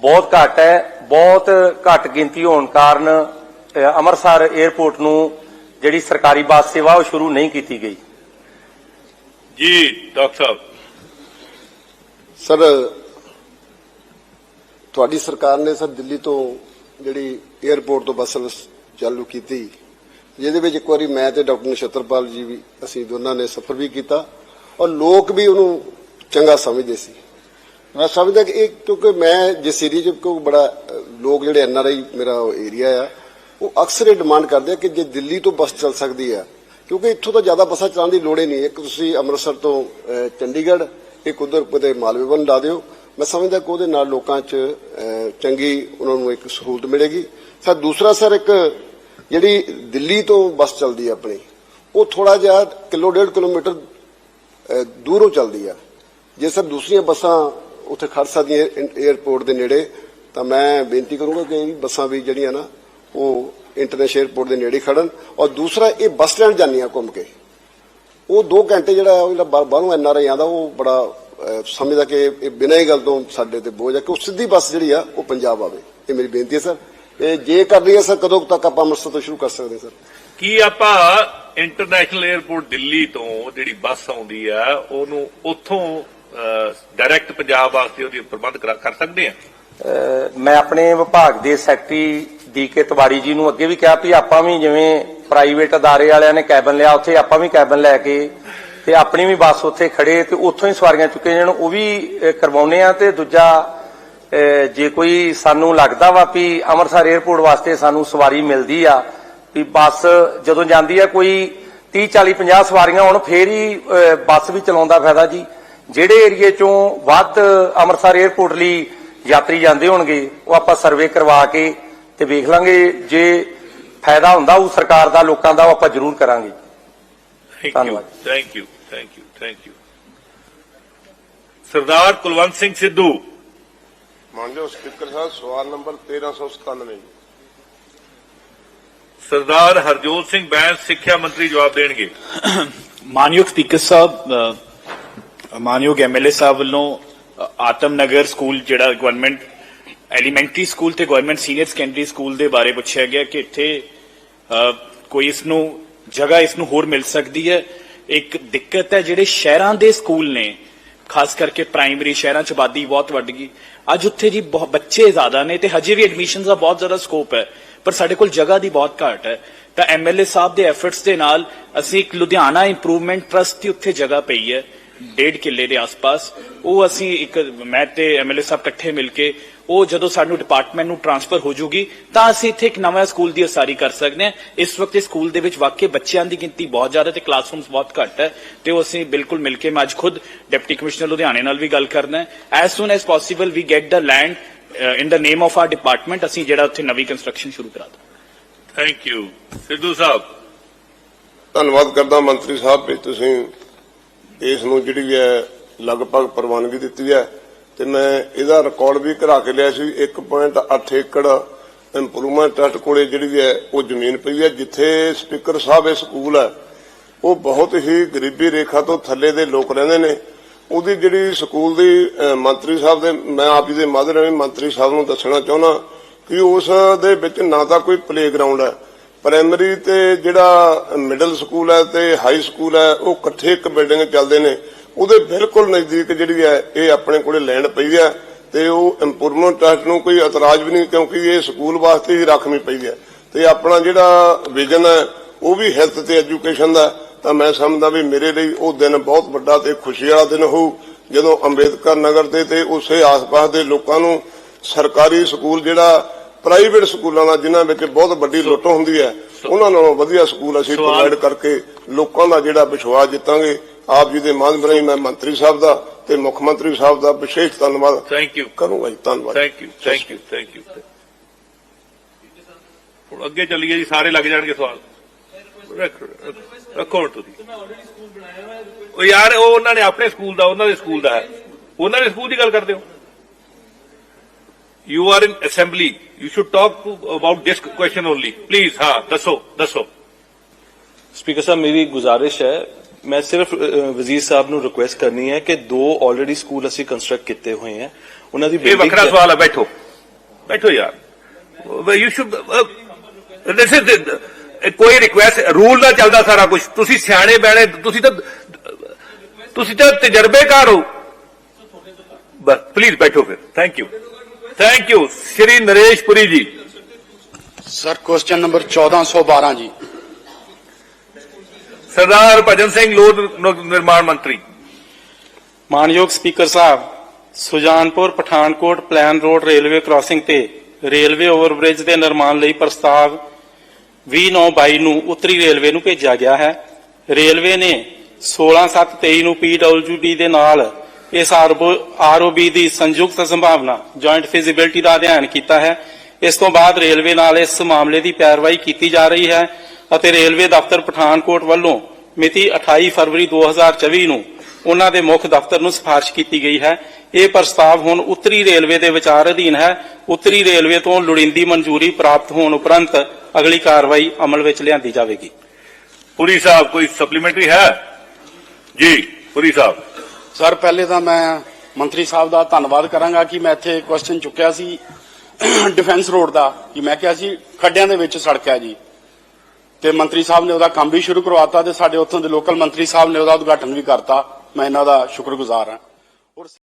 ਬਹੁਤ ਘੱਟ ਹੈ। ਬਹੁਤ ਘੱਟ ਗਿਣਤੀ ਹੋਣ ਕਾਰਨ ਅੰਮ੍ਰਿਤਸਰ 에ਅਰਪੋਰਟ ਨੂੰ ਜਿਹੜੀ ਸਰਕਾਰੀ ਬੱਸ ਸੇਵਾ ਉਹ ਸ਼ੁਰੂ ਨਹੀਂ ਕੀਤੀ ਗਈ। ਜੀ ਡਾਕਟਰ ਸਾਹਿਬ। ਸਰ ਤੁਹਾਡੀ ਸਰਕਾਰ ਨੇ ਸਰ ਦਿੱਲੀ ਤੋਂ ਜਿਹੜੀ 에ਅਰਪੋਰਟ ਤੋਂ ਬੱਸ ਸਰਵਿਸ ਚਾਲੂ ਕੀਤੀ ਜਿਹਦੇ ਵਿੱਚ ਇੱਕ ਵਾਰੀ ਮੈਂ ਤੇ ਡਾਕਟਰ ਨਛੱਤਰਪਾਲ ਜੀ ਵੀ, ਅਸੀਂ ਦੋਨਾਂ ਨੇ ਸਫ਼ਰ ਵੀ ਕੀਤਾ ਔਰ ਲੋਕ ਵੀ ਉਹਨੂੰ ਚੰਗਾ ਸਮਝਦੇ ਸੀ। ਮੈਂ ਸਮਝਦਾ ਕਿ ਇਹ ਕਿਉਂਕਿ ਮੈਂ ਜਿਸ ਏਰੀਏ 'ਚ ਕੋ ਬੜਾ ਲੋਕ ਜਿਹੜੇ ਐੱਨ ਆਰ ਆਈ ਮੇਰਾ ਏਰੀਆ ਆ, ਉਹ ਅਕਸਰ ਇਹ ਡਿਮਾਂਡ ਕਰਦੇ ਆ ਕਿ ਜੇ ਦਿੱਲੀ ਤੋਂ ਬੱਸ ਚੱਲ ਸਕਦੀ ਆ, ਕਿਉਂਕਿ ਇੱਥੋਂ ਤਾਂ ਜ਼ਿਆਦਾ ਬੱਸਾਂ ਚਲਾਉਣ ਦੀ ਲੋੜ ਹੀ ਨਹੀਂ। ਇੱਕ ਤੁਸੀਂ ਅੰਮ੍ਰਿਤਸਰ ਤੋਂ ਚੰਡੀਗੜ੍ਹ, ਇੱਕ ਉਧਰ ਕਿਤੇ ਮਾਲਵੇ ਵੱਲ ਲਾ ਦਿਓ। ਮੈਂ ਸਮਝਦਾ ਕਿ ਉਹਦੇ ਨਾਲ ਲੋਕਾਂ 'ਚ ਚੰਗੀ ਉਹਨਾਂ ਨੂੰ ਇੱਕ ਸਹੂਲਤ ਮਿਲੇਗੀ। ਸਰ ਦੂਸਰਾ ਸਰ, ਇੱਕ ਜਿਹੜੀ ਦਿੱਲੀ ਤੋਂ ਬੱਸ ਚੱਲਦੀ ਹੈ ਆਪਣੀ, ਉਹ ਥੋੜਾ ਜਿਹਾ ਕਿਲੋ ਡੇਢ ਕਿਲੋਮੀਟਰ ਦੂਰੋਂ ਚੱਲਦੀ ਆ। ਜੇ ਸਰ ਦੂਸਰੀਆਂ ਬੱਸਾਂ ਉੱਥੇ ਖੜ ਸਕਦੀਆਂ 에ਅਰਪੋਰਟ ਦੇ ਨੇੜੇ, ਤਾਂ ਮੈਂ ਬੇਨਤੀ ਕਰੂੰਗਾ ਕਿ ਇਹ ਬੱਸਾਂ ਵੀ ਜਿਹੜੀਆਂ ਨਾ, ਉਹ ਇੰਟਰਨੈਸ਼ਨਲ 에ਅਰਪੋਰਟ ਦੇ ਨੇੜੇ ਖੜਨ ਔਰ ਦੂਸਰਾ, ਇਹ ਬੱਸ ਸਟੈਂਡ ਜਾਂਦੀਆਂ ਘੁੰਮ ਕੇ। ਉਹ 2 ਘੰਟੇ ਜਿਹੜਾ ਉਹ ਜਿਹੜਾ ਬਾਹਰ- ਬਾਹਰੋਂ ਐਨਆਰਆਈ ਆਂਦਾ ਉਹ ਬੜਾ ਸਮਝਦਾ ਕਿ ਇਹ ਬਿਨਾਂ ਹੀ ਗੱਲ ਤੋਂ ਸਾਡੇ ਤੇ ਬੋਝ ਹੈ ਕਿ ਉਹ ਸਿੱਧੀ ਬੱਸ ਜਿਹੜੀ ਆ, ਉਹ ਪੰਜਾਬ ਆਵੇ। ਇਹ ਮੇਰੀ ਬੇਨਤੀ ਹੈ, ਸਰ। ਤੇ ਜੇ ਕਰ ਰਹੀ ਹੈ ਸਰ ਕਦੋਂ ਤੱਕ ਆਪਾਂ ਅੰਮ੍ਰਿਤਸਰ ਤੋਂ ਸ਼ੁਰੂ ਕਰ ਸਕਦੇ ਹਾਂ ਸਰ? ਕੀ ਆਪਾਂ ਇੰਟਰਨੈਸ਼ਨਲ 에ਅਰਪੋਰਟ ਦਿੱਲੀ ਤੋਂ ਜਿਹੜੀ ਬੱਸ ਆਉਂਦੀ ਆ ਉਹਨੂੰ ਉੱਥੋਂ ਡਾਇਰੈਕਟ ਪੰਜਾਬ ਵਾਸਤੇ ਉਹਦੀ ਪ੍ਰਬੰਧ ਕਰਾ- ਕਰ ਸਕਦੇ ਆ ਮੈਂ ਆਪਣੇ ਵਿਭਾਗ ਦੇ ਸੈਕਟਰੀ ਡੀਕੇ ਤਿਵਾੜੀ ਜੀ ਨੂੰ ਅੱਗੇ ਵੀ ਕਿਹਾ ਵੀ ਆਪਾਂ ਵੀ ਜਿਵੇਂ ਪ੍ਰਾਈਵੇਟ ਅਦਾਰੇ ਵਾਲਿਆਂ ਨੇ ਕੈਬਨ ਲਿਆ ਉੱਥੇ ਆਪਾਂ ਵੀ ਕੈਬਨ ਲੈ ਕੇ ਤੇ ਆਪਣੀ ਵੀ ਬੱਸ ਉੱਥੇ ਖੜੇ ਤੇ ਉੱਥੋਂ ਹੀ ਸਵਾਰੀਆਂ ਚੁੱਕੇ ਜਾਣ ਉਹ ਵੀ ਕਰਵਾਉਨੇ ਆ ਤੇ ਦੂਜਾ ਜੇ ਕੋਈ ਸਾਨੂੰ ਲੱਗਦਾ ਵਾ ਵੀ ਅੰਮ੍ਰਿਤਸਰ 에ਅਰਪੋਰਟ ਵਾਸਤੇ ਸਾਨੂੰ ਸਵਾਰੀ ਮਿਲਦੀ ਆ ਵੀ ਬੱਸ ਜਦੋਂ ਜਾਂਦੀ ਆ ਕੋਈ 30 40 50 ਸਵਾਰੀਆਂ ਹੋਣ ਫੇਰ ਹੀ ਬੱਸ ਵੀ ਚਲਾਉਂਦਾ ਫਾਇਦਾ ਜੀ। ਜਿਹੜੇ ਏਰੀਏ ਚੋਂ ਵੱਧ ਅੰਮ੍ਰਿਤਸਰ 에ਅਰਪੋਰਟ ਲਈ ਯਾਤਰੀ ਜਾਂਦੇ ਹੋਣਗੇ ਉਹ ਆਪਾਂ ਸਰਵੇ ਕਰਵਾ ਕੇ ਤੇ ਵੇਖ ਲਾਂਗੇ ਜੇ ਫਾਇਦਾ ਹੁੰਦਾ ਉਹ ਸਰਕਾਰ ਦਾ ਲੋਕਾਂ ਦਾ ਉਹ ਆਪਾਂ ਜ਼ਰੂਰ ਕਰਾਂਗੇ। ਧੰਨਵਾਦ। Thank you thank you thank you Sardar Kulwant Singh Sidhu ਮਾਨਯੋਗ ਸਪੀਕਰ ਸਾਹਿਬ ਸਵਾਲ ਨੰਬਰ 1397 ਜੀ। ਸਰਦਾਰ ਹਰਜੋਤ ਸਿੰਘ ਬੈਂਸ ਸਿੱਖਿਆ ਮੰਤਰੀ ਜਵਾਬ ਦੇਣਗੇ। ਮਾਨਯੋਗ ਸਪੀਕਰ ਸਾਹਿਬ ਮਾਨਯੋਗ ਐਮਐਲਏ ਸਾਹਿਬ ਵੱਲੋਂ ਆਤਮ ਨਗਰ ਸਕੂਲ ਜਿਹੜਾ ਗਵਰਨਮੈਂਟ ਐਲੀਮੈਂਟਰੀ ਸਕੂਲ ਤੇ ਗਵਰਨਮੈਂਟ ਸੀਨੀਅਰ ਸੈਕੰਡਰੀ ਸਕੂਲ ਦੇ ਬਾਰੇ ਪੁੱਛਿਆ ਗਿਆ ਕਿ ਇੱਥੇ ਕੋਈ ਇਸ ਨੂੰ ਜਗ੍ਹਾ ਇਸ ਨੂੰ ਹੋਰ ਮਿਲ ਸਕਦੀ ਹੈ। ਇੱਕ ਦਿੱਕਤ ਹੈ ਜਿਹੜੇ ਸ਼ਹਿਰਾਂ ਦੇ ਸਕੂਲ ਨੇ ਖਾਸ ਕਰਕੇ ਪ੍ਰਾਇਮਰੀ ਸ਼ਹਿਰਾਂ ਚ ਆਬਾਦੀ ਬਹੁਤ ਵੱਧ ਗਈ। ਅੱਜ ਉੱਥੇ ਜੀ ਬਹੁਤ ਬੱਚੇ ਜ਼ਿਆਦਾ ਨੇ ਤੇ ਹਜੇ ਵੀ ਐਡਮਿਸ਼ਨਸ ਦਾ ਬਹੁਤ ਜ਼ਿਆਦਾ ਸਕੋਪ ਹੈ, ਪਰ ਸਾਡੇ ਕੋਲ ਜਗ੍ਹਾ ਦੀ ਬਹੁਤ ਘਾਟ ਹੈ। ਤਾਂ ਐਮਐਲਏ ਸਾਹਿਬ ਦੇ ਐਫਰਟਸ ਦੇ ਨਾਲ ਅਸੀਂ ਇੱਕ ਲੁਧਿਆਣਾ ਇੰਪਰੂਵਮੈਂਟ ਟਰਸਟ ਦੀ ਉੱਥੇ ਜਗ੍ਹਾ ਪਈ ਹੈ। ਡੇਢ ਕਿੱਲੇ ਦੇ ਆਸ-ਪਾਸ ਉਹ ਅਸੀਂ ਇੱਕ ਮੈਂ ਤੇ ਐਮਐਲਏ ਸਾਹਿਬ ਇਕੱਠੇ ਮਿਲ ਕੇ ਉਹ ਜਦੋਂ ਸਾਨੂੰ ਡਿਪਾਰਟਮੈਂਟ ਨੂੰ ਟਰਾਂਸਫਰ ਹੋ ਜੂਗੀ ਤਾਂ ਅਸੀਂ ਇੱਥੇ ਇੱਕ ਨਵਾਂ ਸਕੂਲ ਦੀ ਉਸਾਰੀ ਕਰ ਸਕਦੇ ਹਾਂ। ਇਸ ਵਕਤ ਇਸ ਸਕੂਲ ਦੇ ਵਿੱਚ ਵਾਕਈ ਬੱਚਿਆਂ ਦੀ ਗਿਣਤੀ ਬਹੁਤ ਜ਼ਿਆਦਾ ਤੇ ਕਲਾਸਰੂਮਸ ਬਹੁਤ ਘੱਟ ਹੈ ਤੇ ਉਹ ਅਸੀਂ ਬਿਲਕੁਲ ਮਿਲ ਕੇ ਮੈਂ ਅੱਜ ਖੁਦ ਡਿਪਟੀ ਕਮਿਸ਼ਨਰ ਲੁਧਿਆਣੇ ਨਾਲ ਵੀ ਗੱਲ ਕਰਨਾ ਹੈ। As soon as possible we get the land in the name of our department ਅਸੀਂ ਜਿਹੜਾ ਉੱਥੇ ਨਵੀਂ ਕੰਸਟਰਕਸ਼ਨ ਸ਼ੁਰੂ ਕਰਾ ਦਾਂ ਥੈਂਕ ਯੂ ਸਿੱਧੂ ਸਾਹਿਬ। ਧੰਨਵਾਦ ਕਰਦਾ ਮੰਤਰੀ ਸਾਹਿਬ ਵੀ ਤੁਸੀਂ ਇਸ ਨੂੰ ਜਿਹੜੀ ਹੈ, ਲਗਭਗ ਪ੍ਰਵਾਨਗੀ ਦਿੱਤੀ ਹੈ। ਤੇ ਮੈਂ ਇਹਦਾ ਰਿਕਾਰਡ ਵੀ ਕਰਾ ਕੇ ਲਿਆ ਸੀ 1.8 ਏਕੜ ਇੰਪਰੂਵਮੈਂਟ ਟਰਸਟ ਕੋਲੇ ਜਿਹੜੀ ਹੈ, ਉਹ ਜ਼ਮੀਨ ਪਈ ਹੈ, ਜਿੱਥੇ ਸਪੀਕਰ ਸਾਹਿਬ ਇਹ ਸਕੂਲ ਹੈ, ਉਹ ਬਹੁਤ ਹੀ ਗਰੀਬੀ ਰੇਖਾ ਤੋਂ ਥੱਲੇ ਦੇ ਲੋਕ ਰਹਿੰਦੇ ਨੇ। ਉਹਦੀ ਜਿਹੜੀ ਸਕੂਲ ਦੀ ਮੰਤਰੀ ਸਾਹਿਬ ਦੇ, ਮੈਂ ਆਪ ਜੀ ਦੇ ਮਾਧਿਅਮ ਮੰਤਰੀ ਸਾਹਿਬ ਨੂੰ ਦੱਸਣਾ ਚਾਹੁੰਦਾ ਕਿ ਉਸ ਦੇ ਵਿੱਚ ਨਾ ਤਾਂ ਕੋਈ ਪਲੇਗਰਾਉਂਡ ਹੈ ਪ੍ਰਾਇਮਰੀ ਤੇ ਜਿਹੜਾ ਮਿਡਲ ਸਕੂਲ ਹੈ ਤੇ ਹਾਈ ਸਕੂਲ ਹੈ, ਉਹ ਇਕੱਠੇ ਇੱਕ ਬਿਲਡਿੰਗ ਚੱਲਦੇ ਨੇ। ਉਹਦੇ ਬਿਲਕੁਲ ਨਜ਼ਦੀਕ ਜਿਹੜੀ ਹੈ, ਇਹ ਆਪਣੇ ਕੋਲੇ ਲੈਂਡ ਪਈ ਹੈ ਤੇ ਉਹ ਇੰਪਰੂਵਮੈਂਟ ਟਰਸਟ ਨੂੰ ਕੋਈ ਇਤਰਾਜ਼ ਵੀ ਨਹੀਂ, ਕਿਉਂਕਿ ਇਹ ਸਕੂਲ ਵਾਸਤੇ ਹੀ ਰੱਖਣੀ ਪਈ ਹੈ। ਤੇ ਆਪਣਾ ਜਿਹੜਾ ਵਿਜ਼ਨ ਹੈ, ਉਹ ਵੀ ਹੈਲਥ ਤੇ ਐਜੂਕੇਸ਼ਨ ਦਾ ਤਾਂ ਮੈਂ ਸਮਝਦਾ ਵੀ ਮੇਰੇ ਲਈ ਉਹ ਦਿਨ ਬਹੁਤ ਵੱਡਾ ਤੇ ਖੁਸ਼ੀ ਵਾਲਾ ਦਿਨ ਹੋਊ। ਜਦੋਂ ਅੰਬੇਦਕਰ ਨਗਰ ਦੇ ਤੇ ਉਸੇ ਆਸ-ਪਾਸ ਦੇ ਲੋਕਾਂ ਨੂੰ ਸਰਕਾਰੀ ਸਕੂਲ ਜਿਹੜਾ ਪ੍ਰਾਈਵੇਟ ਸਕੂਲਾਂ ਦਾ ਜਿਨ੍ਹਾਂ ਵਿੱਚ ਬਹੁਤ ਵੱਡੀ ਲੁੱਟ ਹੁੰਦੀ ਹੈ ਉਹਨਾਂ ਨਾਲੋਂ ਵਧੀਆ ਸਕੂਲ ਅਸੀਂ ਪ੍ਰੋਵਾਈਡ ਕਰਕੇ ਲੋਕਾਂ ਦਾ ਜਿਹੜਾ ਵਿਸ਼ਵਾਸ ਜਿੱਤਾਂਗੇ। ਆਪ ਜੀ ਦੇ ਮਾਧਿਅਮ ਰਾਹੀਂ ਮੈਂ ਮੰਤਰੀ ਸਾਹਿਬ ਦਾ ਤੇ ਮੁੱਖ ਮੰਤਰੀ ਸਾਹਿਬ ਦਾ ਵਿਸ਼ੇਸ਼ ਧੰਨਵਾਦ ਥੈਂਕ ਯੂ ਕਰੂੰਗਾ ਜੀ ਧੰਨਵਾਦ। Thank you thank you thank you ਹੁਣ ਅੱਗੇ ਚੱਲੀਏ ਜੀ ਸਾਰੇ ਲੱਗ ਜਾਣਗੇ ਸਵਾਲ। ਰੱਖੋ ਹੁਣ ਤੁਸੀਂ। ਉਹ ਯਾਰ ਉਹ ਉਹਨਾਂ ਨੇ ਆਪਣੇ ਸਕੂਲ ਦਾ ਉਹਨਾਂ ਦੇ ਸਕੂਲ ਦਾ ਹੈ। ਉਹਨਾਂ ਦੇ ਸਕੂਲ ਦੀ ਗੱਲ ਕਰਦੇ ਹੋ? You are in assembly you should talk about this question only please ਹਾਂ ਦੱਸੋ ਦੱਸੋ ਸਪੀਕਰ ਸਾਹਿਬ ਮੇਰੀ ਗੁਜ਼ਾਰਿਸ਼ ਹੈ ਮੈਂ ਸਿਰਫ ਵਜ਼ੀਰ ਸਾਹਿਬ ਨੂੰ ਰਿਕੁਐਸਟ ਕਰਨੀ ਹੈ ਕਿ ਦੋ ਆਲਰੇਡੀ ਸਕੂਲ ਅਸੀਂ ਕੰਸਟਰਕਟ ਕੀਤੇ ਹੋਏ ਹੈ ਉਹਨਾਂ ਦੀ ਇਹ ਵੱਖਰਾ ਸਵਾਲ ਹੈ ਬੈਠੋ ਬੈਠੋ ਯਾਰ ਯੂ ਸ਼ੁਡ ਦਿਸ ਇਜ਼ ਕੋਈ ਰਿਕੁਐਸਟ ਰੂਲ ਦਾ ਚੱਲਦਾ ਸਾਰਾ ਕੁਝ ਤੁਸੀਂ ਸਿਆਣੇ ਬੈਣੇ ਤੁਸੀਂ ਤਾਂ ਤੁਸੀਂ ਤਾਂ ਤਜਰਬੇਕਾਰ ਹੋ ਬਸ ਪਲੀਜ਼ ਬੈਠੋ ਫਿਰ thank you thank you Shri Naresh Puri ji sir question number 1412 ਜੀ ਸਰਦਾਰ ਭਜਨ ਸਿੰਘ ਲੋਕ ਨਿਰਮਾਣ ਮੰਤਰੀ ਮਾਨਯੋਗ ਸਪੀਕਰ ਸਾਹਿਬ ਸੁਜਾਨਪੁਰ ਪਠਾਨਕੋਟ ਪਲਾਨ ਰੋਡ ਰੇਲਵੇ ਕ੍ਰਾਸਿੰਗ ਤੇ ਰੇਲਵੇ ਓਵਰਬ੍ਰਿਜ ਦੇ ਨਿਰਮਾਣ ਲਈ ਪ੍ਰਸਤਾਵ 2922 ਨੂੰ ਉੱਤਰੀ ਰੇਲਵੇ ਨੂੰ ਭੇਜਿਆ ਗਿਆ ਹੈ ਰੇਲਵੇ ਨੇ 16723 ਨੂੰ ਪੀਡਬਲਯੂਡੀ ਦੇ ਨਾਲ ਇਸ ਆਰਓਬੀ ਦੀ ਸੰਯੁਕਤ ਸੰਭਾਵਨਾ ਜੁਆਇੰਟ ਫਿਜ਼ੀਬਿਲਟੀ ਦਾ ਅਧਿਐਨ ਕੀਤਾ ਹੈ। ਇਸ ਤੋਂ ਬਾਅਦ ਰੇਲਵੇ ਨਾਲ ਇਸ ਮਾਮਲੇ ਦੀ ਪੈਰਵਾਈ ਕੀਤੀ ਜਾ ਰਹੀ ਹੈ ਅਤੇ ਰੇਲਵੇ ਦਫ਼ਤਰ ਪਠਾਨਕੋਟ ਵੱਲੋਂ ਮਿਤੀ 28 ਫਰਵਰੀ 2024 ਨੂੰ ਉਹਨਾਂ ਦੇ ਮੁੱਖ ਦਫ਼ਤਰ ਨੂੰ ਸਿਫਾਰਿਸ਼ ਕੀਤੀ ਗਈ ਹੈ। ਇਹ ਪ੍ਰਸਤਾਵ ਹੁਣ ਉੱਤਰੀ ਰੇਲਵੇ ਦੇ ਵਿਚਾਰ ਅਧੀਨ ਹੈ। ਉੱਤਰੀ ਰੇਲਵੇ ਤੋਂ ਲੋੜੀਂਦੀ ਮਨਜ਼ੂਰੀ ਪ੍ਰਾਪਤ ਹੋਣ ਉਪਰੰਤ ਅਗਲੀ ਕਾਰਵਾਈ ਅਮਲ ਵਿੱਚ ਲਿਆਂਦੀ ਜਾਵੇਗੀ। ਪੁਰੀ ਸਾਹਿਬ, ਕੋਈ ਸਪਲੀਮੈਂਟਰੀ ਹੈ? ਜੀ, ਪੁਰੀ ਸਾਹਿਬ। ਸਰ, ਪਹਿਲੇ ਤਾਂ ਮੈਂ ਮੰਤਰੀ ਸਾਹਿਬ ਦਾ ਧੰਨਵਾਦ ਕਰਾਂਗਾ ਕਿ ਮੈਂ ਇੱਥੇ ਕੁਐਸਚਨ ਚੁੱਕਿਆ ਸੀ ਡਿਫੈਂਸ ਰੋਡ ਦਾ, ਕਿ ਮੈਂ ਕਿਹਾ ਸੀ, ਖੱਡਿਆਂ ਦੇ ਵਿੱਚ ਸੜਕ ਹੈ ਜੀ। ਤੇ ਮੰਤਰੀ ਸਾਹਿਬ ਨੇ ਉਹਦਾ ਕੰਮ ਵੀ ਸ਼ੁਰੂ ਕਰਵਾਤਾ ਤੇ ਸਾਡੇ ਉੱਥੋਂ ਦੇ ਲੋਕਲ ਮੰਤਰੀ ਸਾਹਿਬ ਨੇ ਉਹਦਾ ਉਦਘਾਟਨ ਵੀ ਕਰਤਾ। ਮੈਂ ਇਹਨਾਂ ਦਾ ਸ਼ੁਕਰਗੁਜ਼ਾਰ ਹਾਂ।